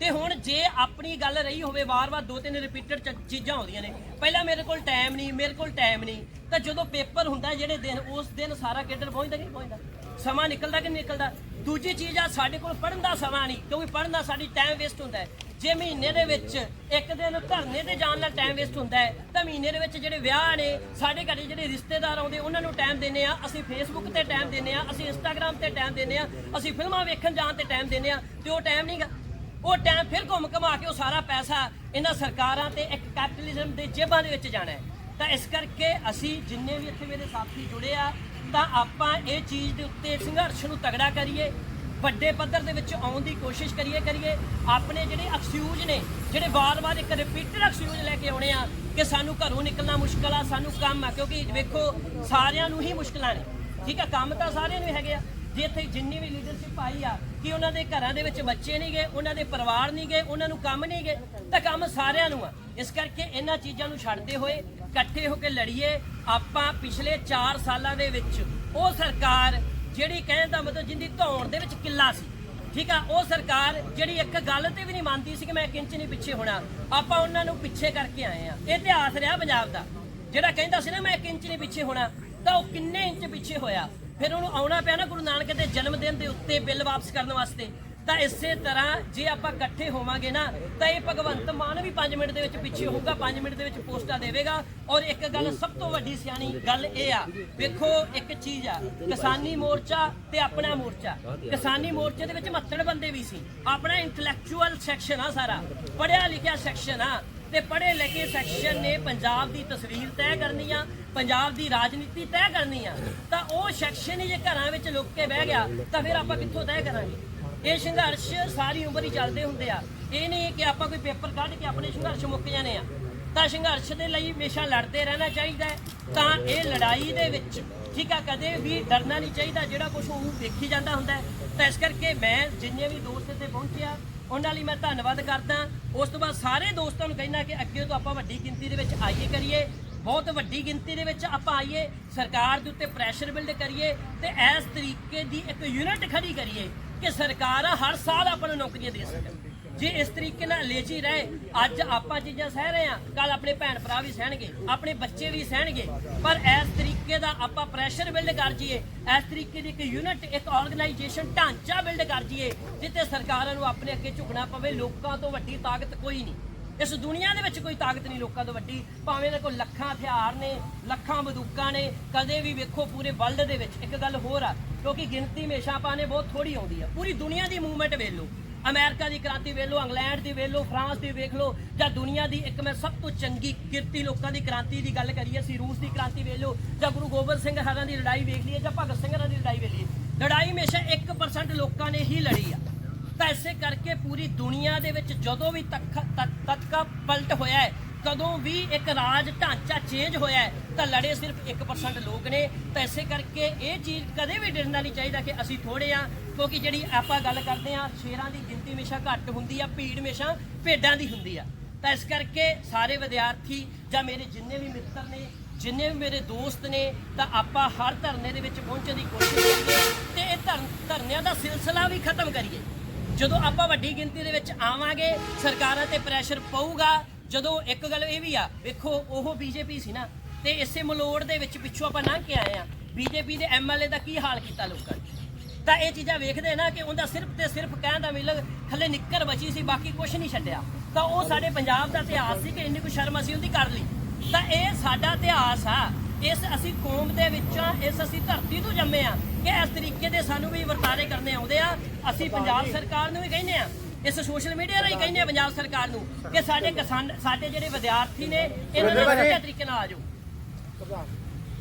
ਤੇ ਹੁਣ ਜੇ ਆਪਣੀ ਗੱਲ ਰਹੀ ਹੋਵੇ, ਵਾਰ-ਵਾਰ ਦੋ ਤਿੰਨ ਰਿਪੀਟਡ ਚੀਜ਼ਾਂ ਆਉਂਦੀਆਂ ਨੇ। ਪਹਿਲਾਂ ਮੇਰੇ ਕੋਲ ਟਾਈਮ ਨਹੀਂ, ਮੇਰੇ ਕੋਲ ਟਾਈਮ ਨਹੀਂ। ਤਾਂ ਜਦੋਂ ਪੇਪਰ ਹੁੰਦਾ, ਜਿਹੜੇ ਦਿਨ, ਉਸ ਦਿਨ ਸਾਰਾ ਕੇਡਰ ਪਹੁੰਚਦਾ ਕਿ ਨਹੀਂ ਪਹੁੰਚਦਾ? ਸਮਾਂ ਨਿਕਲਦਾ ਕਿ ਨਹੀਂ ਨਿਕਲਦਾ? ਦੂਜੀ ਚੀਜ਼ ਆ, ਸਾਡੇ ਕੋਲ ਪੜਨ ਦਾ ਸਮਾਂ ਨਹੀਂ, ਕਿਉਂਕਿ ਪੜਨ ਦਾ ਸਾਡੀ ਟਾਈਮ ਵੇਸਟ ਹੁੰਦਾ ਹੈ। ਜੇ ਮਹੀਨੇ ਦੇ ਵਿੱਚ ਇੱਕ ਦਿਨ ਧਰਨੇ ਤੇ ਜਾਣ ਨਾਲ ਟਾਈਮ ਵੇਸਟ ਹੁੰਦਾ ਹੈ, ਤਾਂ ਮਹੀਨੇ ਦੇ ਵਿੱਚ ਜਿਹੜੇ ਵਿਆਹ ਨੇ, ਸਾਡੇ ਘਰੇ ਜਿਹੜੇ ਰਿਸ਼ਤੇਦਾਰ ਆਉਂਦੇ, ਉਹਨਾਂ ਨੂੰ ਟਾਈਮ ਦਿੰਨੇ ਆ ਅਸੀਂ ਫੇਸਬੁੱਕ ਤੇ ਟਾਈਮ ਦਿੰਨੇ ਆ ਅਸੀਂ ਇੰਸਟਾਗ੍ਰam ਤੇ ਟਾਈਮ ਦਿੰਨੇ ਆ ਅਸੀਂ ਫਿਲਮਾਂ ਵੇਖਣ ਜਾਣ ਤੇ ਟਾਈਮ ਦਿੰਨੇ ਆ ਤੇ ਉਹ ਟਾਈਮ ਨਹੀਂਗਾ ਉਹ ਟਾਈਮ ਫਿਰ ਘੁੰਮ ਘਮਾ ਕੇ ਉਹ ਸਾਰਾ ਪੈਸਾ ਇਹਨਾਂ ਸਰਕਾਰਾਂ ਤੇ ਇੱਕ ਕੈਪੀਟਲਿਜ਼ਮ ਦੇ ਜੇਬਾਂ ਦੇ ਵਿੱਚ ਜਾਣਾ ਹੈ। ਤਾਂ ਇਸ ਕਰਕੇ ਅਸੀਂ ਜਿੰਨੇ ਵੀ ਇੱਥੇ ਮੇਰੇ ਸਾਥੀ ਜੁੜੇ ਆ, ਤਾਂ ਆਪਾਂ ਇਹ ਚੀਜ਼ ਦੇ ਉੱਤੇ ਸੰਘਰਸ਼ ਨੂੰ ਤਗੜਾ ਕਰੀਏ, ਵੱਡੇ ਪੱਧਰ ਦੇ ਵਿੱਚ ਆਉਣ ਦੀ ਕੋਸ਼ਿਸ਼ ਕਰੀਏ ਕਰੀਏ। ਆਪਣੇ ਜਿਹੜੇ ਐਕਸਕਿਊਜ਼ ਨੇ, ਜਿਹੜੇ ਵਾਰ-ਵਾਰ ਇੱਕ ਰਿਪੀਟਡ ਐਕਸਕਿਊਜ਼ ਲੈ ਕੇ ਆਉਣੇ ਆ ਕਿ ਸਾਨੂੰ ਘਰੋਂ ਨਿਕਲਣਾ ਮੁਸ਼ਕਲ ਆ, ਸਾਨੂੰ ਕੰਮ ਆ, ਕਿਉਂਕਿ ਵੇਖੋ, ਸਾਰਿਆਂ ਨੂੰ ਹੀ ਮੁਸ਼ਕਲਾਂ ਨੇ। ਠੀਕ ਆ, ਕੰਮ ਤਾਂ ਸਾਰਿਆਂ ਨੂੰ ਹੈਗੇ ਆ। ਜੇ ਇੱਥੇ ਜਿੰਨੀ ਵੀ ਲੀਡਰਸ਼ਿਪ ਆਈ ਆ, ਕਿ ਉਹਨਾਂ ਦੇ ਘਰਾਂ ਦੇ ਵਿੱਚ ਬੱਚੇ ਨਹੀਂ ਗਏ, ਉਹਨਾਂ ਦੇ ਪਰਿਵਾਰ ਨਹੀਂ ਗਏ, ਉਹਨਾਂ ਨੂੰ ਕੰਮ ਨਹੀਂ ਗਏ, ਤਾਂ ਕੰਮ ਸਾਰਿਆਂ ਨੂੰ ਆ। ਇਸ ਕਰਕੇ ਇਹਨਾਂ ਚੀਜ਼ਾਂ ਨੂੰ ਛੱਡਦੇ ਹੋਏ, ਇਕੱਠੇ ਹੋ ਕੇ ਲੜੀਏ, ਆਪਾਂ ਪਿਛਲੇ 4 ਸਾਲਾਂ ਦੇ ਵਿੱਚ ਉਹ ਸਰਕਾਰ ਜਿਹੜੀ ਕਹਿਣ ਦਾ ਮਤਲਬ ਜਿੰਦੀ ਧੌਣ ਦੇ ਵਿੱਚ ਕਿੱਲਾ ਸੀ, ਠੀਕ ਆ, ਉਹ ਸਰਕਾਰ ਜਿਹੜੀ ਇੱਕ ਗੱਲ ਤੇ ਵੀ ਨਹੀਂ ਮੰਨਦੀ ਸੀ ਕਿ ਮੈਂ ਇੱਕ ਇੰਚ ਨਹੀਂ ਪਿੱਛੇ ਹੋਣਾ, ਆਪਾਂ ਉਹਨਾਂ ਨੂੰ ਪਿੱਛੇ ਕਰਕੇ ਆਏ ਆ। ਇਹ ਇਤਿਹਾਸ ਰਿਹਾ ਪੰਜਾਬ ਦਾ। ਜਿਹੜਾ ਕਹਿੰਦਾ ਸੀ ਨਾ ਮੈਂ ਇੱਕ ਇੰਚ ਨਹੀਂ ਪਿੱਛੇ ਹੋਣਾ, ਤਾਂ ਉਹ ਕਿੰਨੇ ਇੰਚ ਪਿੱਛੇ ਹੋਇਆ? ਫਿਰ ਉਹਨੂੰ ਆਉਣਾ ਪਿਆ ਨਾ ਗੁਰੂ ਨਾਨਕ ਦੇ ਜਨਮ ਦਿਨ ਦੇ ਉੱਤੇ ਬਿੱਲ ਵਾਪਸ ਕਰਨ ਵਾਸਤੇ। ਤਾਂ ਇਸੇ ਤਰ੍ਹਾਂ ਜੇ ਆਪਾਂ ਇਕੱਠੇ ਹੋਵਾਂਗੇ ਨਾ, ਤਾਂ ਇਹ ਭਗਵੰਤ ਮਾਨ ਵੀ 5 ਮਿੰਟ ਦੇ ਵਿੱਚ ਪਿੱਛੇ ਹੋਊਗਾ 5 ਮਿੰਟ ਦੇ ਵਿੱਚ ਪੋਸਟਾਂ ਦੇਵੇਗਾ। ਔਰ ਇੱਕ ਗੱਲ ਸਭ ਤੋਂ ਵੱਡੀ ਸਿਆਣੀ ਗੱਲ ਇਹ ਆ, ਵੇਖੋ ਇੱਕ ਚੀਜ਼ ਆ, ਕਿਸਾਨੀ ਮੋਰਚਾ ਤੇ ਆਪਣਾ ਮੋਰਚਾ। ਕਿਸਾਨੀ ਮੋਰਚੇ ਦੇ ਵਿੱਚ ਮੱਤੜ ਬੰਦੇ ਵੀ ਸੀ। ਆਪਣਾ ਇੰਟੈਲੈਕਚੁਅਲ ਸੈਕਸ਼ਨ ਆ ਸਾਰਾ ਪੜਿਆ ਲਿਖਿਆ ਸੈਕਸ਼ਨ ਆ। ਤੇ ਪੜ੍ਹੇ ਲਿਖੇ ਸੈਕਸ਼ਨ ਨੇ ਪੰਜਾਬ ਦੀ ਤਸਵੀਰ ਤੈਅ ਕਰਨੀ ਆ, ਪੰਜਾਬ ਦੀ ਰਾਜਨੀਤੀ ਤੈਅ ਕਰਨੀ ਆ, ਤਾਂ ਉਹ ਸੈਕਸ਼ਨ ਹੀ ਜੇ ਘਰਾਂ ਵਿੱਚ ਲੁੱਕ ਕੇ ਬਹਿ ਗਿਆ, ਤਾਂ ਫਿਰ ਆਪਾਂ ਕਿੱਥੋਂ ਤੈਅ ਕਰਾਂਗੇ? ਇਹ ਸੰਘਰਸ਼ ਸਾਰੀ ਉਮਰ ਹੀ ਚੱਲਦੇ ਹੁੰਦੇ ਆ। ਇਹ ਨਹੀਂ ਕਿ ਆਪਾਂ ਕੋਈ ਪੇਪਰ ਕੱਢ ਕੇ ਆਪਣੇ ਸੰਘਰਸ਼ ਮੁੱਕ ਜਾਣੇ ਆ। ਤਾਂ ਸੰਘਰਸ਼ ਦੇ ਲਈ ਹਮੇਸ਼ਾ ਲੜਦੇ ਰਹਿਣਾ ਚਾਹੀਦਾ ਹੈ। ਤਾਂ ਇਹ ਲੜਾਈ ਦੇ ਵਿੱਚ ਠੀਕ ਆ, ਕਦੇ ਵੀ ਡਰਨਾ ਨਹੀਂ ਚਾਹੀਦਾ, ਜਿਹੜਾ ਕੁਝ ਉਹ ਦੇਖੀ ਜਾਂਦਾ ਹੁੰਦਾ ਤਾਂ ਇਸ ਕਰਕੇ ਮੈਂ ਜਿੰਨੇ ਵੀ ਦੋਸਤ ਇੱਥੇ ਪਹੁੰਚਿਆ ਉਹਨਾਂ ਲਈ ਮੈਂ ਧੰਨਵਾਦ ਕਰਦਾ। ਉਸ ਤੋਂ ਬਾਅਦ ਸਾਰੇ ਦੋਸਤਾਂ ਨੂੰ ਕਹਿਣਾ ਕਿ ਅੱਗੇ ਤੋਂ ਆਪਾਂ ਵੱਡੀ ਗਿਣਤੀ ਦੇ ਵਿੱਚ ਆਈਏ ਕਰੀਏ, ਬਹੁਤ ਵੱਡੀ ਗਿਣਤੀ ਦੇ ਵਿੱਚ ਆਪਾਂ ਆਈਏ, ਸਰਕਾਰ ਦੇ ਉੱਤੇ ਪ੍ਰੈਸ਼ਰ ਬਿਲਡ ਕਰੀਏ ਤੇ ਇਸ ਤਰੀਕੇ ਦੀ ਇੱਕ ਯੂਨਿਟ ਖੜੀ ਕਰੀਏ ਕਿ ਸਰਕਾਰਾਂ ਹਰ ਸਾਲ ਆਪਾਂ ਨੂੰ ਨੌਕਰੀਆਂ ਦੇ ਸਕਣ। ਜੇ ਇਸ ਤਰੀਕੇ ਨਾਲ ਲੇਜੀ ਰਹੇ, ਅੱਜ ਆਪਾਂ ਚੀਜ਼ਾਂ ਸਹਿ ਰਹੇ ਆ ਕੱਲ ਆਪਣੇ ਭੈਣ ਭਰਾ ਵੀ ਸਹਿਣਗੇ, ਆਪਣੇ ਬੱਚੇ ਵੀ ਸਹਿਣਗੇ। ਪਰ ਇਸ ਤਰੀਕੇ ਦਾ ਆਪਾਂ ਪ੍ਰੈਸ਼ਰ ਬਿਲਡ ਕਰ ਜੀਏ ਇਸ ਤਰੀਕੇ ਦੀ ਇੱਕ ਯੂਨਿਟ ਇੱਕ ਆਰਗੇਨਾਈਜੇਸ਼ਨ ਢਾਂਚਾ ਬਿਲਡ ਕਰ ਜੀਏ ਜਿੱਥੇ ਸਰਕਾਰਾਂ ਨੂੰ ਆਪਣੇ ਅੱਗੇ ਝੁਕਣਾ ਪਵੇ, ਲੋਕਾਂ ਤੋਂ ਵੱਡੀ ਤਾਕਤ ਕੋਈ ਨਹੀਂ। ਇਸ ਦੁਨੀਆ ਦੇ ਵਿੱਚ ਕੋਈ ਤਾਕਤ ਨਹੀਂ ਲੋਕਾਂ ਤੋਂ ਵੱਡੀ, ਭਾਵੇਂ ਇਹਨਾਂ ਕੋਲ ਲੱਖਾਂ ਹਥਿਆਰ ਨੇ, ਲੱਖਾਂ ਬੰਦੂਕਾਂ ਨੇ, ਕਦੇ ਵੀ ਵੇਖੋ ਪੂਰੇ ਵਰਲਡ ਦੇ ਵਿੱਚ। ਇੱਕ ਗੱਲ ਹੋਰ ਆ, ਕਿਉਂਕਿ ਗਿਣਤੀ ਹਮੇਸ਼ਾ ਆਪਾਂ ਨੇ ਬਹੁਤ ਥੋੜੀ ਆਉਂਦੀ ਆ। ਪੂਰੀ ਦੁਨੀਆ ਦੀ ਮੂਵਮੈਂਟ ਵੇਖ ਲਓ। ਅਮਰੀਕਾ ਦੀ ਕ੍ਰਾਂਤੀ ਵੇਖ ਲਓ ਇੰਗਲੈਂਡ ਦੀ ਵੇਖ ਲਓ ਫਰਾਂਸ ਦੀ ਵੇਖ ਲਓ, ਜਾਂ ਦੁਨੀਆ ਦੀ ਇੱਕ ਮੈਂ ਸਭ ਤੋਂ ਚੰਗੀ ਕਿਰਤੀ ਲੋਕਾਂ ਦੀ ਕ੍ਰਾਂਤੀ ਦੀ ਗੱਲ ਕਰੀਏ, ਅਸੀਂ ਰੂਸ ਦੀ ਕ੍ਰਾਂਤੀ ਵੇਖ ਲਓ, ਜਾਂ ਗੁਰੂ ਗੋਬਿੰਦ ਸਿੰਘ ਹਰਾਂ ਦੀ ਲੜਾਈ ਵੇਖ ਲਈਏ, ਜਾਂ ਭਗਤ ਸਿੰਘ ਹਰਾਂ ਦੀ ਲੜਾਈ ਵੇਖ ਲਈਏ, ਲੜਾਈ ਹਮੇਸ਼ਾ 1% ਲੋਕਾਂ ਨੇ ਹੀ ਲੜੀ ਆ। ਤਾਂ ਇਸੇ ਕਰਕੇ ਪੂਰੀ ਦੁਨੀਆ ਦੇ ਵਿੱਚ ਜਦੋਂ ਵੀ ਤੱਕ ਤੱਕਾ ਪਲਟ ਹੋਇਆ ਹੈ, ਕਦੋਂ ਵੀ ਇੱਕ ਰਾਜ ਢਾਂਚਾ ਚੇਂਜ ਹੋਇਆ ਤਾਂ ਲੜੇ ਸਿਰਫ 1% ਲੋਕ ਨੇ। ਤਾਂ ਇਸੇ ਕਰਕੇ ਇਹ ਚੀਜ਼ ਕਦੇ ਵੀ ਡਰਨਾ ਨਹੀਂ ਚਾਹੀਦਾ ਕਿ ਅਸੀਂ ਥੋੜੇ ਆ ਕਿਉਂਕਿ ਜਿਹੜੀ ਆਪਾਂ ਗੱਲ ਕਰਦੇ ਆ ਸ਼ੇਰਾਂ ਦੀ ਗਿਣਤੀ ਹਮੇਸ਼ਾ ਘੱਟ ਹੁੰਦੀ ਆ, ਭੀੜ ਹਮੇਸ਼ਾ ਭੇਡਾਂ ਦੀ ਹੁੰਦੀ ਆ। ਤਾਂ ਇਸ ਕਰਕੇ ਸਾਰੇ ਵਿਦਿਆਰਥੀ ਜਾਂ ਮੇਰੇ ਜਿੰਨੇ ਵੀ ਮਿੱਤਰ ਨੇ, ਜਿੰਨੇ ਵੀ ਮੇਰੇ ਦੋਸਤ ਨੇ, ਤਾਂ ਆਪਾਂ ਹਰ ਧਰਨੇ ਦੇ ਵਿੱਚ ਪਹੁੰਚਣ ਦੀ ਕੋਸ਼ਿਸ਼ ਕਰੀਏ ਤੇ ਇਹ ਧਰਨ ਧਰਨਿਆਂ ਦਾ ਸਿਲਸਿਲਾ ਵੀ ਖਤਮ ਕਰੀਏ। ਜਦੋਂ ਆਪਾਂ ਵੱਡੀ ਗਿਣਤੀ ਦੇ ਵਿੱਚ ਆਵਾਂਗੇ, ਸਰਕਾਰਾਂ ਤੇ ਪ੍ਰੈਸ਼ਰ ਪਊਗਾ, ਜਦੋਂ ਇੱਕ ਗੱਲ ਇਹ ਵੀ ਆ, ਵੇਖੋ, ਉਹ ਬੀਜੇਪੀ ਸੀ ਨਾ, ਤੇ ਇਸੇ ਮਲੋੜ ਦੇ ਵਿੱਚ ਪਿੱਛੋਂ ਆਪਾਂ ਲੰਘ ਕੇ ਆਏ ਆ। ਬੀਜੇਪੀ ਦੇ ਐਮਐਲਏ ਦਾ ਕੀ ਹਾਲ ਕੀਤਾ ਲੋਕਾਂ ਨੇ? ਤਾਂ ਇਹ ਚੀਜ਼ਾਂ ਵੇਖਦੇ ਨਾ ਕਿ ਉਹਦਾ ਸਿਰਫ ਤੇ ਸਿਰਫ ਕਹਿਣ ਦਾ ਮਿਲ ਥੱਲੇ ਨਿੱਕਰ ਬਚੀ ਸੀ ਬਾਕੀ ਕੁਝ ਨਹੀਂ ਛੱਡਿਆ। ਤਾਂ ਉਹ ਸਾਡੇ ਪੰਜਾਬ ਦਾ ਇਤਿਹਾਸ ਸੀ ਕਿ ਇੰਨੀ ਕੁ ਸ਼ਰਮ ਅਸੀਂ ਉਹਦੀ ਕਰ ਲਈ। ਤਾਂ ਇਹ ਸਾਡਾ ਇਤਿਹਾਸ ਆ। ਇਸ ਅਸੀਂ ਕੌਮ ਦੇ ਵਿੱਚ ਆ ਇਸ ਅਸੀਂ ਧਰਤੀ ਤੋਂ ਜੰਮੇ ਆ ਕਿ ਇਸ ਤਰੀਕੇ ਦੇ ਸਾਨੂੰ ਵੀ ਵਰਤਾਰੇ ਕਰਨੇ ਆਉਂਦੇ ਆ। ਅਸੀਂ ਪੰਜਾਬ ਸਰਕਾਰ ਨੂੰ ਵੀ ਕਹਿੰਦੇ ਆ ਇਸ ਸੋਸ਼ਲ ਮੀਡੀਆ ਰਾਹੀਂ ਕਹਿੰਦੇ ਆ ਪੰਜਾਬ ਸਰਕਾਰ ਨੂੰ ਕਿ ਸਾਡੇ ਕਿਸਾਨ ਸਾਡੇ ਜਿਹੜੇ ਵਿਦਿਆਰਥੀ ਨੇ ਇਹਨਾਂ ਨਾਲ ਵਧੀਆ ਤਰੀਕੇ ਨਾਲ ਆ ਜਾਓ।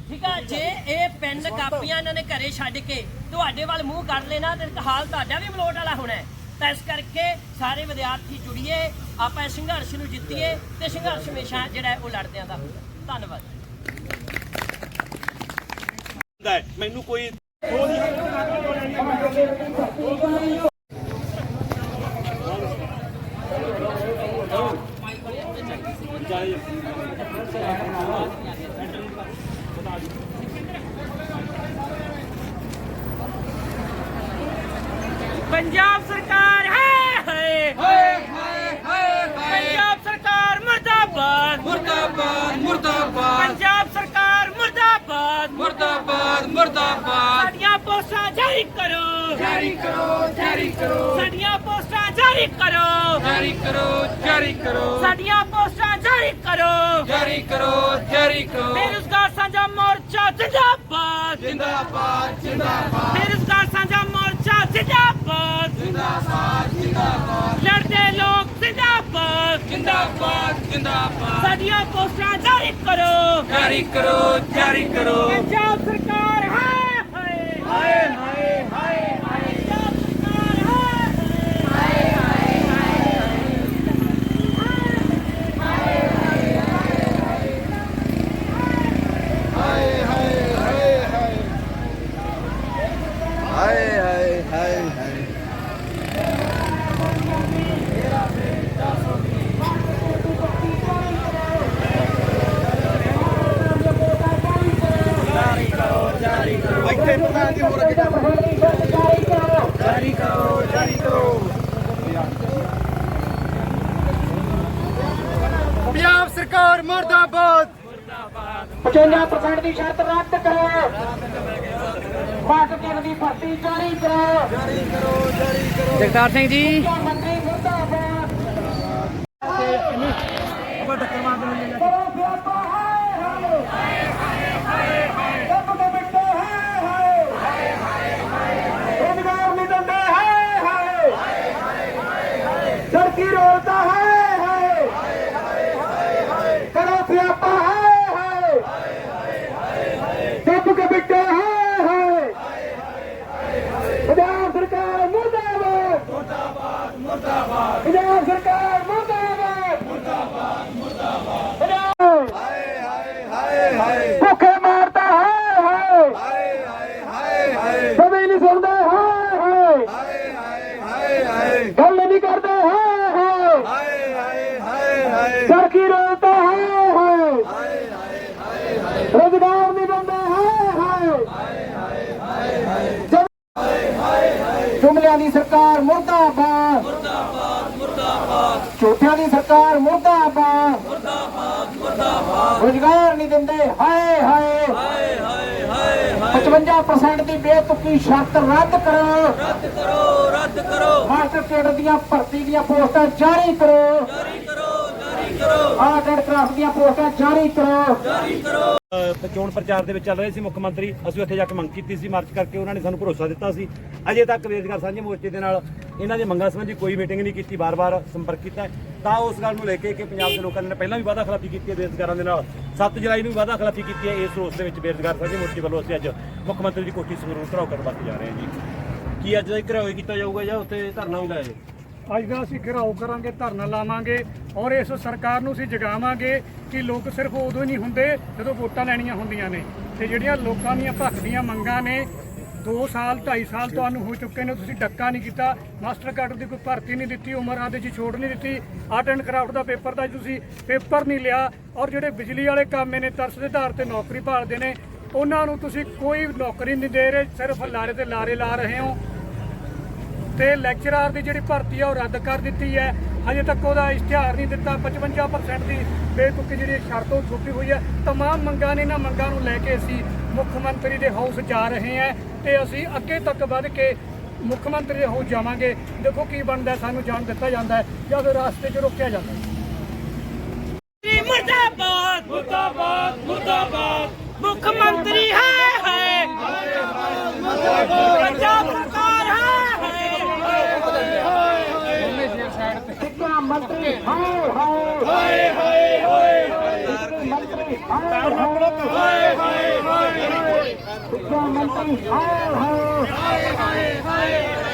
ਠੀਕ ਆ ਜੇ ਇਹ ਪੈਨ ਕਾਪੀਆਂ ਇਹਨਾਂ ਨੇ ਘਰੇ ਛੱਡ ਕੇ ਤੁਹਾਡੇ ਵੱਲ ਮੂੰਹ ਕਰ ਲੈਣਾ ਤੇ ਹਾਲ ਤੁਹਾਡਾ ਵੀ ਮਲੋਟ ਵਾਲਾ ਹੋਣਾ ਹੈ। ਤਾਂ ਇਸ ਕਰਕੇ ਸਾਰੇ ਵਿਦਿਆਰਥੀ ਜੁੜੀਏ ਆਪਾਂ ਇਸ ਸੰਘਰਸ਼ ਨੂੰ ਜਿੱਤੀਏ ਤੇ ਸੰਘਰਸ਼ ਹਮੇਸ਼ਾ ਜਿਹੜਾ ਉਹ ਲੜਦਿਆਂ ਦਾ। ਧੰਨਵਾਦ। ਮੈਨੂੰ ਕੋਈ ਪੰਜਾਬ ਸਰਕਾਰ ਹੈ ਹਾਏ ਹਾਏ ਹਾਏ ਪੰਜਾਬ ਸਰਕਾਰ ਮੁਰਦਾਬਾਦ ਮੁਰਦਾਬਾਦ ਮੁਰਦਾਬਾਦ ਪੰਜਾਬ ਸਰਕਾਰ ਮੁਰਦਾਬਾਦ ਮੁਰਦਾਬਾਦ ਮੁਰਦਾਬਾਦ ਸਾਡੀਆਂ ਪੋਸਟਾਂ ਜਾਰੀ ਕਰੋ ਜਾਰੀ ਕਰੋ ਜਾਰੀ ਕਰੋ ਸਾਡੀਆਂ ਪੋਸਟਾਂ ਜਾਰੀ ਕਰੋ ਜਾਰੀ ਕਰੋ ਜਾਰੀ ਕਰੋ ਸਾਡੀਆਂ ਪੋਸਟਾਂ ਜਾਰੀ ਕਰੋ ਜਾਰੀ ਕਰੋ ਜਾਰੀ ਕਰੋ ਬੇਰੁਜ਼ਗਾਰ ਸਾਂਝਾ ਮੋਰਚਾ ਜਿੰਦਾਬਾਦ ਜਿੰਦਾਬਾਦ ਜਿੰਦਾਬਾਦ ਮੋਰਚਾ ਜਿੰਦਾਬਾਦ। ਜਿੰਦਾਬਾਦ ਜਿੰਦਾਬਾਦ ਲੜਦੇ ਲੋਕ ਜਿੰਦਾਬਾਦ। ਜਿੰਦਾਬਾਦ ਜਿੰਦਾਬਾਦ। ਸਾਡੀਆਂ ਪੋਸਟਾਂ ਜਾਰੀ ਕਰੋ। ਜਾਰੀ ਕਰੋ ਜਾਰੀ ਕਰੋ। ਪੰਜਾਬ ਸਰਕਾਰ ਹੈ ਹਾਏ ਹਾਏ। ਹਾਏ ਹਾਏ ਪੰਜਾਬ ਸਰਕਾਰ ਹੈ ਹਾਏ ਹਾਏ ਹਾਏ ਹਾਏ ਹਾਏ ਇੱਥੇ ਪ੍ਰਧਾਨ ਜੀ ਹੋਰ ਅੱਗੇ ਜਾਰੀ ਕਰੋ ਜਾਰੀ ਕਰੋ ਪੰਜਾਬ ਸਰਕਾਰ ਮਰਦਾਬਾਦ 55% ਦੀ ਸ਼ਰਤ ਰੱਦ ਕਰੋ ਬਾਕ ਕੇ ਦੀ ਭਰਤੀ ਜਾਰੀ ਕਰੋ ਜਗਤਾਰ ਸਿੰਘ ਜੀ ਮੰਤਰੀ ਮੁਰਦਾਬਾਦ ਕਰੋ ਸਿਆਪਾ ਹਾਏ ਹਾਏ ਰੱਬ ਦੇ ਬਿੱਟੇ ਹਾਏ ਹਾਏ ਰੋਜ਼ਗਾਰ ਨਹੀਂ ਦਿੰਦੇ ਹਾਏ ਹਾਏ ਸੜਕੀ ਰੋਲਦਾ ਹਾਏ ਹਾਏ ਕਰੋ ਸਿਆਪਾ ਹਾਏ ਹਾਏ ਰੱਬ ਦੇ ਬਿੱਟੇ ਹਾਏ ਹਾਏ ਪੰਜਾਬ ਸਰਕਾਰ ਮੁਰਦਾਬਾਦ ਮੁਰਦਾਬਾਦ ਮੁਰਦਾਬਾਦ ਪੰਜਾਬ ਸਰਕਾਰ ਮੁਰਦਾਬਾਦ ਮੁਰਦਾਬਾਦ ਮੁਰਦਾਬਾਦ ਹਾਏ ਹਾਏ ਹਾਏ ਹਾਏ ਭੁੱਖੇ ਮਾਰਦਾ ਹਾਏ ਹਾਏ ਹਾਏ ਹਾਏ ਹਾਏ ਹਾਏ ਕਦੇ ਨਹੀਂ ਸੁਣਦੇ ਹਾਏ ਹਾਏ ਹਾਏ ਹਾਏ ਹਾਏ ਹਾਏ ਗੱਲ ਨਹੀਂ ਕਰਦੇ ਹਾਏ ਹਾਏ ਹਾਏ ਹਾਏ ਹਾਏ ਹਾਏ ਸਰਕੀ ਰੋਤਾ ਹਾਏ ਹਾਏ ਰੋਜ਼ਗਾਰ ਨਹੀਂ ਦਿੰਦੇ ਹਾਏ ਹਾਏ ਦੀ ਸਰਕਾਰ ਮੁਰਦਾਬਾਦ। ਮੁਰਦਾਬਾਦ ਮੁਰਦਾਬਾਦ ਝੂਠਿਆਂ ਦੀ ਸਰਕਾਰ ਮੁਰਦਾਬਾਦ। ਮੁਰਦਾਬਾਦ ਮੁਰਦਾਬਾਦ ਰੋਜ਼ਗਾਰ ਨਹੀਂ ਦਿੰਦੇ, ਹਾਏ ਹਾਏ। ਹਾਏ ਹਾਏ 55% ਦੀ ਬੇਤੁਕੀ ਸ਼ਰਤ ਰੱਦ ਕਰੋ। ਰੱਦ ਕਰੋ ਰੱਦ ਕਰੋ ਮਾਸਟਰ ਕੇਡਰ ਦੀਆਂ ਭਰਤੀ ਦੀਆਂ ਪੋਸਟਾਂ ਜਾਰੀ ਕਰੋ। ਜਾਰੀ ਕਰੋ ਜਾਰੀ ਕਰੋ ਆਰਟ ਐਂਡ ਕਰਾਫਟ ਦੀਆਂ ਪੋਸਟਾਂ ਜਾਰੀ ਕਰੋ ਕਰੋ। ਚੋਣ ਪ੍ਰਚਾਰ ਦੇ ਵਿੱਚ ਚੱਲ ਰਹੇ ਸੀ ਮੁੱਖ ਮੰਤਰੀ। ਅਸੀਂ ਉੱਥੇ ਜਾ ਕੇ ਮੰਗ ਕੀਤੀ ਸੀ, ਮਾਰਚ ਕਰਕੇ ਉਹਨਾਂ ਨੇ ਸਾਨੂੰ ਭਰੋਸਾ ਦਿੱਤਾ ਸੀ। ਅਜੇ ਤੱਕ ਬੇਰੁਜ਼ਗਾਰ ਸਾਂਝੇ ਮੋਰਚੇ ਦੇ ਨਾਲ ਇਹਨਾਂ ਦੇ ਮੰਗਾਂ ਸੰਬੰਧੀ ਕੋਈ ਮੀਟਿੰਗ ਨਹੀਂ ਕੀਤੀ ਬਾਰ-ਬਾਰ ਸੰਪਰਕ ਕੀਤਾ। ਤਾਂ ਉਸ ਗੱਲ ਨੂੰ ਲੈ ਕੇ ਕਿ ਪੰਜਾਬ ਦੇ ਲੋਕਾਂ ਨੇ ਪਹਿਲਾਂ ਵੀ ਵਾਅਦਾ ਖਿਲਾਫੀ ਕੀਤੀ ਹੈ ਬੇਰੁਜ਼ਗਾਰਾਂ ਦੇ ਨਾਲ। 7 ਜੁਲਾਈ ਨੂੰ ਵੀ ਵਾਅਦਾ ਖਿਲਾਫੀ ਕੀਤੀ ਹੈ। ਇਸ ਰੋਸ ਦੇ ਵਿੱਚ ਬੇਰੁਜ਼ਗਾਰ ਸਾਂਝੇ ਮੋਰਚੇ ਵੱਲੋਂ ਅਸੀਂ ਅੱਜ ਮੁੱਖ ਮੰਤਰੀ ਦੀ ਕੋਠੀ ਸੰਗਰੂਰ ਘਰਾਓ ਕਰਨ ਵਾਸਤੇ ਜਾ ਰਹੇ ਹਾਂ ਜੀ। ਕੀ ਅੱਜ ਦਾ ਘਰਾਓ ਕੀਤਾ ਜਾਊਗਾ ਜਾਂ ਉੱਥੇ ਧਰਨਾ ਵੀ ਲਾਇਆ ਜਾਊਗਾ ਅੱਜ ਦਾ ਅਸੀਂ ਘਿਰਾਓ ਕਰਾਂਗੇ, ਧਰਨਾ ਲਾਵਾਂਗੇ ਔਰ ਇਸ ਸਰਕਾਰ ਨੂੰ ਅਸੀਂ ਜਗਾਵਾਂਗੇ ਕਿ ਲੋਕ ਸਿਰਫ ਉਦੋਂ ਹੀ ਨਹੀਂ ਹੁੰਦੇ ਜਦੋਂ ਵੋਟਾਂ ਲੈਣੀਆਂ ਹੁੰਦੀਆਂ ਨੇ। ਤੇ ਜਿਹੜੀਆਂ ਲੋਕਾਂ ਦੀਆਂ ਭੱਖ ਦੀਆਂ ਮੰਗਾਂ ਨੇ 2 ਸਾਲ 2.5 ਸਾਲ ਤੁਹਾਨੂੰ ਹੋ ਚੁੱਕੇ ਨੇ, ਤੁਸੀਂ ਡੱਕਾ ਨਹੀਂ ਕੀਤਾ ਮਾਸਟਰ ਕਾਰਡ ਦੀ ਕੋਈ ਭਰਤੀ ਨਹੀਂ ਦਿੱਤੀ, ਉਮਰ ਆਦੇ 'ਚ ਛੋਟ ਨਹੀਂ ਦਿੱਤੀ ਆਰਟ ਐਂਡ ਕਰਾਫਟ ਦਾ ਪੇਪਰ ਦਾ ਤੁਸੀਂ ਪੇਪਰ ਨਹੀਂ ਲਿਆ ਔਰ ਜਿਹੜੇ ਬਿਜਲੀ ਵਾਲੇ ਕੰਮ ਨੇ, ਤਰਸ ਦੇ ਆਧਾਰ ਤੇ ਨੌਕਰੀ ਭਾਲਦੇ ਨੇ, ਉਹਨਾਂ ਨੂੰ ਤੁਸੀਂ ਕੋਈ ਨੌਕਰੀ ਨਹੀਂ ਦੇ ਰਹੇ, ਸਿਰਫ ਲਾਰੇ ਤੇ ਲਾਰੇ ਲਾ ਰਹੇ ਹੋ। ਤੇ ਲੈਕਚਰਰ ਦੀ ਜਿਹੜੀ ਭਰਤੀ ਆ ਉਹ ਰੱਦ ਕਰ ਦਿੱਤੀ ਹੈ ਹਜੇ ਤੱਕ ਉਹਦਾ ਇਸ਼ਤਿਹਾਰ ਨਹੀਂ ਦਿੱਤਾ 55% ਦੀ ਬੇਤੁਕੀ ਜਿਹੜੀ ਸ਼ਰਤ ਉਹ ਛੁੱਟੀ ਹੋਈ ਹੈ तमाम ਮੰਗਾਂ ਨੇ ਇਹਨਾਂ ਮੰਗਾਂ ਨੂੰ ਲੈ ਕੇ ਅਸੀਂ ਮੁੱਖ ਮੰਤਰੀ ਦੇ ਹਾਊਸ ਜਾ ਰਹੇ ਹਾਂ ਤੇ ਅਸੀਂ ਅੱਗੇ ਤੱਕ ਵੱਧ ਕੇ ਮੁੱਖ ਮੰਤਰੀ ਦੇ ਹਾਊਸ ਜਾਵਾਂਗੇ ਦੇਖੋ ਕੀ ਬਣਦਾ ਹੈ, ਸਾਨੂੰ ਜਾਣ ਦਿੱਤਾ ਜਾਂਦਾ ਹੈ ਜਾਂ ਫਿਰ ਰਾਸਤੇ 'ਚ ਰੋਕਿਆ ਜਾਂਦਾ ਹੈ ਮੁਰਦਾਬਾਦ ਮੁਰਦਾਬਾਦ ਮੁਰਦਾਬਾਦ ਮੁੱਖ ਮੁੱਖ ਮੰਤਰੀ ਹੈ ਹੈ ਪੰਜਾਬ ਮੰਤਰੀ ਹਾਏ ਹਾਏ ਹਾਏ ਹਾਏ ਹਾਏ। ਮੰਤਰੀ ਹਾਏ ਹਾਏ ਹਾਏ। ਹਾਏ ਮੰਤਰੀ ਹਾਏ ਹਾਏ ਮੁੱਖ ਮੰਤਰੀ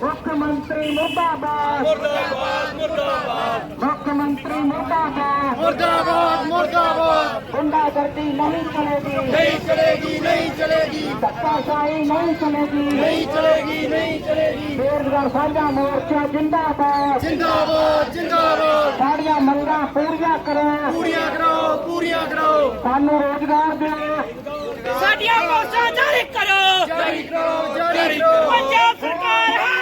ਮੁਰਦਾਬਾਦ ਮੁਰਦਾਬਾਦ ਮੁਰਦਾਬਾਦ ਮੁੱਖ ਮੰਤਰੀ ਮੁਰਦਾਬਾਦ ਮੁਰਦਾਬਾਦ ਮੁਰਦਾਬਾਦ ਗੁੰਡਾਗਰਦੀ ਨਹੀਂ ਚਲੇਗੀ ਨਹੀਂ ਚਲੇਗੀ ਨਹੀਂ ਚਲੇਗੀ ਧੱਕਾਸ਼ਾਹੀ ਨਹੀਂ ਚਲੇਗੀ ਨਹੀਂ ਚਲੇਗੀ ਨਹੀਂ ਚਲੇਗੀ ਬੇਰੁਜ਼ਗਾਰ ਸਾਂਝਾ ਮੋਰਚਾ ਜਿੰਦਾਬਾਦ ਜਿੰਦਾਬਾਦ ਜਿੰਦਾਬਾਦ ਸਾਡੀਆਂ ਮੰਗਾਂ ਪੂਰੀਆਂ ਕਰੋ ਪੂਰੀਆਂ ਕਰੋ ਪੂਰੀਆਂ ਕਰੋ ਸਾਨੂੰ ਰੋਜ਼ਗਾਰ ਦਿਓ ਸਾਡੀਆਂ ਮੋਸਾਂ ਜਾਰੀ ਕਰੋ ਜਾਰੀ ਕਰੋ ਜਾਰੀ ਕਰੋ ਪੰਜਾਬ ਸਰਕਾਰ ਹੈ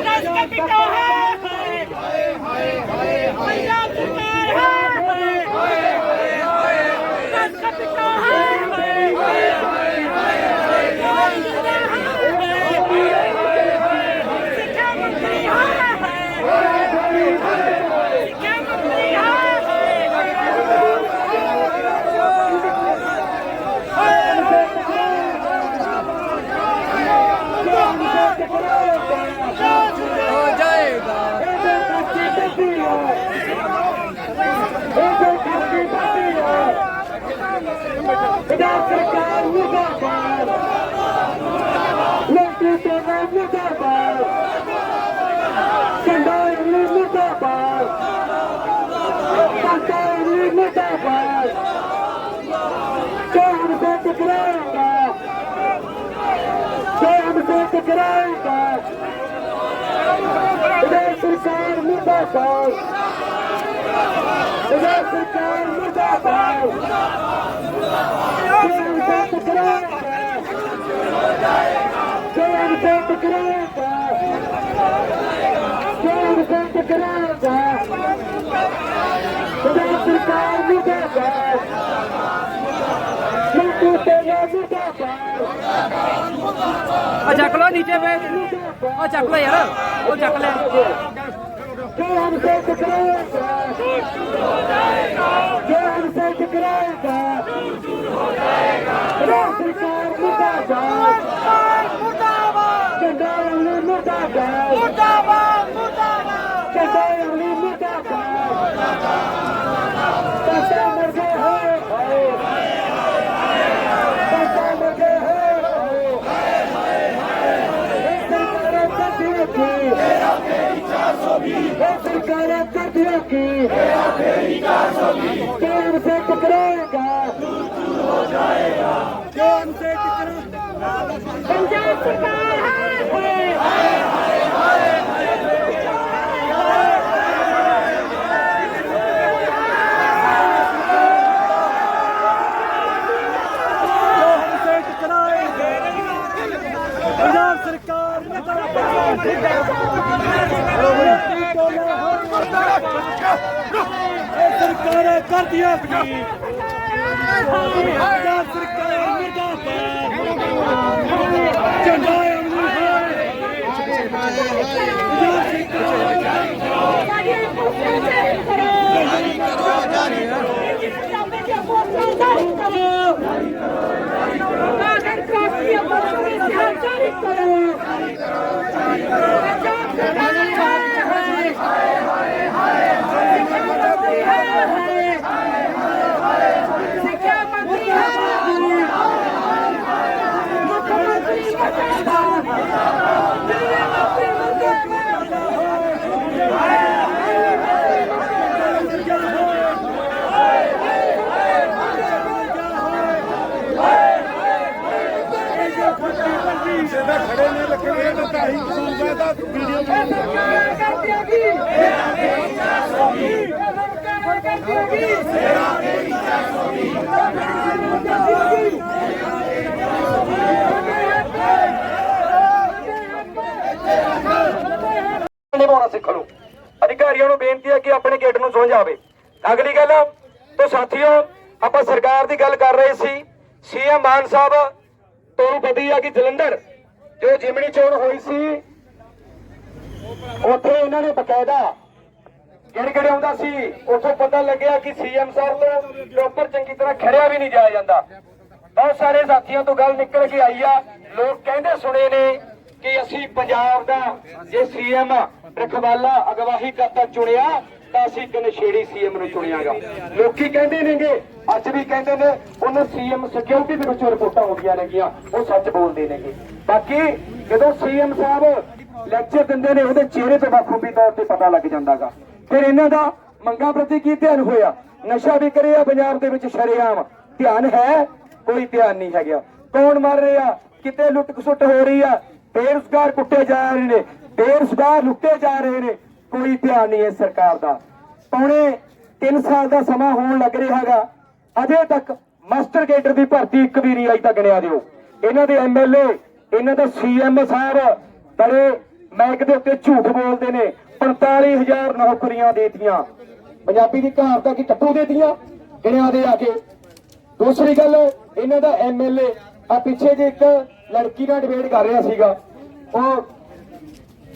ਨਸ ਕੇ ਪਿਟੋ ਹੈ ਪੰਜਾਬ ਸਰਕਾਰ ਹੈ ਨਸ ਕੇ ਪਿਟੋ ਹੈ ਸਿੱਖਿਆ ਮੰਤਰੀ ਹੈ ਸਿੱਖਿਆ ਮੰਤਰੀ ਹੈ ਪੰਜਾਬ ਸਰਕਾਰ ਮੁਰਦਾਬਾਦ। ਲੋਕੀ ਤੇ ਮੁਰਦਾਬਾਦ। ਸੰਦਾਈ ਮੁਰਦਾਬਾਦ। ਸੰਦਾਈ ਮੁਰਦਾਬਾਦ। ਕੌਣ ਸੇ ਟਕਰਾਏਗਾ। ਕੌਣ ਸੇ ਟਕਰਾਏਗਾ। ਸਰਕਾਰ ਮੁਰਦਾਬਾਦ। ਪੰਜਾਬ ਸਰਕਾਰ ਮੁਰਦਾਬਾਦ ਕੌਣ ਸੇ ਪੰਜਾਬ ਸਰਕਾਰ ਮੁਰਦਾਬਾਦ ਲੋਕੂ ਤੇ ਮੁਰਦਾਬਾਦ ਆ ਚੱਕ ਲੋ ਨੀਚੇ ਵੇ ਆ ਚੱਕ ਲੈ ਯਾਰ। ਉਹ ਚੱਕ ਲੈ। जो हमसे टकराएगा जो हमसे टकराएगा राज्य सरकार करदियों की कौन से टकराएगा कौन से टकराएगा पंजाब सरकार है Happy ਨਿਭਾਉਣਾ ਸਿੱਖ ਲਓ ਅਧਿਕਾਰੀਆਂ ਨੂੰ ਬੇਨਤੀ ਹੈ ਕਿ ਆਪਣੇ ਗੇਟ ਨੂੰ ਸੁਣ ਜਾਵੇ। ਅਗਲੀ ਗੱਲ, ਤੋਂ ਸਾਥੀਓ, ਆਪਾਂ ਸਰਕਾਰ ਦੀ ਗੱਲ ਕਰ ਰਹੇ ਸੀ। ਸੀਐਮ ਮਾਨ ਸਾਹਿਬ ਤੁਹਾਨੂੰ ਪਤਾ ਹੀ ਆ ਕਿ ਜਲੰਧਰ। ਜੋ ਜਿਮਣੀ ਚੋਣ ਹੋਈ ਸੀ, ਉੱਥੇ ਇਹਨਾਂ ਨੇ ਬਕਾਇਦਾ ਕਿਹੜੇ ਕਿਹੜੇ ਆਉਂਦਾ ਸੀ। ਉੱਥੋਂ ਪਤਾ ਲੱਗਿਆ ਕਿ ਸੀਐਮ ਸਾਹਿਬ ਤੋਂ ਪ੍ਰੋਪਰ ਚੰਗੀ ਤਰ੍ਹਾਂ ਖੜਿਆ ਵੀ ਨਹੀਂ ਜਾਇਆ ਜਾਂਦਾ। ਬਹੁਤ ਸਾਰੇ ਸਾਥੀਆਂ ਤੋਂ ਗੱਲ ਨਿਕਲ ਕੇ ਆਈ ਆ। ਲੋਕ ਕਹਿੰਦੇ ਸੁਣੇ ਨੇ ਕਿ ਅਸੀਂ ਪੰਜਾਬ ਦਾ ਜੇ ਸੀਐਮ ਰਖਵਾਲਾ ਅਗਵਾਹੀ ਕਰਤਾ ਚੁਣਿਆ ਤਾਂ ਅਸੀਂ ਇੱਕ ਨਸ਼ੇੜੀ ਸੀਐਮ ਨੂੰ ਚੁਣਿਆਗਾ। ਲੋਕੀ ਕਹਿੰਦੇ ਨੇਗੇ, ਅੱਜ ਵੀ ਕਹਿੰਦੇ ਨੇ, ਉਹਨਾਂ ਸੀਐਮ ਸਿਕਿਉਰਿਟੀ ਦੇ ਵਿੱਚੋਂ ਰਿਪੋਰਟਾਂ ਆਉਂਦੀਆਂ ਨੇਗੀਆਂ, ਉਹ ਸੱਚ ਬੋਲਦੇ ਨੇਗੇ। ਬਾਕੀ ਜਦੋਂ ਸੀਐਮ ਸਾਹਿਬ ਲੈਕਚਰ ਦਿੰਦੇ ਨੇ, ਉਹਦੇ ਚਿਹਰੇ ਤੇ ਬਖੂਬੀ ਤੌਰ ਤੇ ਪਤਾ ਲੱਗ ਜਾਂਦਾਗਾ। ਫਿਰ ਇਹਨਾਂ ਦਾ ਮੰਗਾਂ ਪ੍ਰਤੀ ਕੀ ਧਿਆਨ ਹੋਇਆ? ਨਸ਼ਾ ਵੀ ਕਰਿਆ, ਪੰਜਾਬ ਦੇ ਵਿੱਚ ਸ਼ਰੇਆਮ। ਧਿਆਨ ਹੈ? ਕੋਈ ਧਿਆਨ ਨਹੀਂ ਹੈਗਾ। ਕੌਣ ਮਰ ਰਿਹਾ? ਕਿਤੇ ਲੁੱਟ ਖਸੁੱਟ ਹੋ ਰਹੀ ਆ। ਬੇਰੁਜ਼ਗਾਰ ਕੁੱਟੇ ਜਾ ਰਹੇ ਨੇ। ਬੇਰੁਜ਼ਗਾਰ ਲੁੱਟੇ ਜਾ ਰਹੇ ਨੇ। ਕੋਈ ਧਿਆਨ ਨਹੀਂ ਹੈ ਸਰਕਾਰ ਦਾ। ਪੌਣੇ 3 ਸਾਲ ਦਾ ਸਮਾਂ ਹੋਣ ਲੱਗ ਰਿਹਾ ਹੈਗਾ। ਅਜੇ ਤੱਕ ਮਾਸਟਰ ਕੇਡਰ ਦੀ ਭਰਤੀ ਇੱਕ ਵੀ ਨਹੀਂ ਅਜੇ ਤੱਕ ਗਿਣਿਆ ਦਿਓ। ਇਹਨਾਂ ਦੇ ਐਮਐਲਏ ਇਹਨਾਂ ਦਾ ਸੀਐਮ ਸਾਹਿਬ ਬੜੇ ਮਾਈਕ ਦੇ ਉੱਤੇ ਝੂਠ ਬੋਲਦੇ ਨੇ। 45000 ਨੌਕਰੀਆਂ ਦੇਤੀਆਂ। ਪੰਜਾਬੀ ਦੀ ਕਹਾਵਤ ਆ ਕਿ ਟੱਟੂ ਦੇਤੀਆਂ ਗਿਣਿਆ ਦੇ ਆ ਕੇ। ਦੂਸਰੀ ਗੱਲ, ਇਹਨਾਂ ਦਾ ਐਮਐਲਏ ਆ ਪਿੱਛੇ ਜੇ ਇੱਕ ਲੜਕੀ ਨਾਲ ਡਿਬੇਟ ਕਰ ਰਿਹਾ ਸੀਗਾ, ਉਹ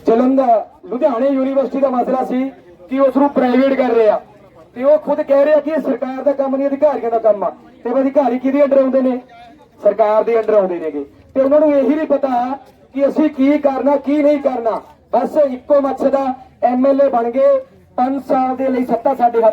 ਜਲੰਧਰ ਲੁਧਿਆਣੇ ਯੂਨੀਵਰਸਿਟੀ ਦਾ ਮਸਲਾ ਸੀ ਕਿ ਉਸ ਨੂੰ ਪ੍ਰਾਈਵੇਟ ਕਰ ਰਿਹਾ। ਤੇ ਉਹ ਖੁਦ ਕਹਿ ਰਿਹਾ ਕਿ ਇਹ ਸਰਕਾਰ ਦਾ ਕੰਮ ਨਹੀਂ, ਅਧਿਕਾਰੀਆਂ ਦਾ ਕੰਮ ਆ। ਤੇ ਅਧਿਕਾਰੀ ਕਿਹਦੇ ਅੰਡਰ ਆਉਂਦੇ ਨੇ? ਸਰਕਾਰ ਦੇ ਅੰਡਰ ਆਉਂਦੇ ਨੇਗੇ। ਤੇ ਉਹਨਾਂ ਨੂੰ ਇਹੀ ਨਹੀਂ ਪਤਾ ਕਿ ਅਸੀਂ ਕੀ ਕਰਨਾ, ਕੀ ਨਹੀਂ ਕਰਨਾ। ਬਸ ਇੱਕੋ ਮੱਛ ਦਾ ਐਮਐਲਏ ਬਣ ਗਏ 5 ਸਾਲ ਦੇ ਲਈ ਸੱਤਾ ਸਾਡੇ ਹੱਥ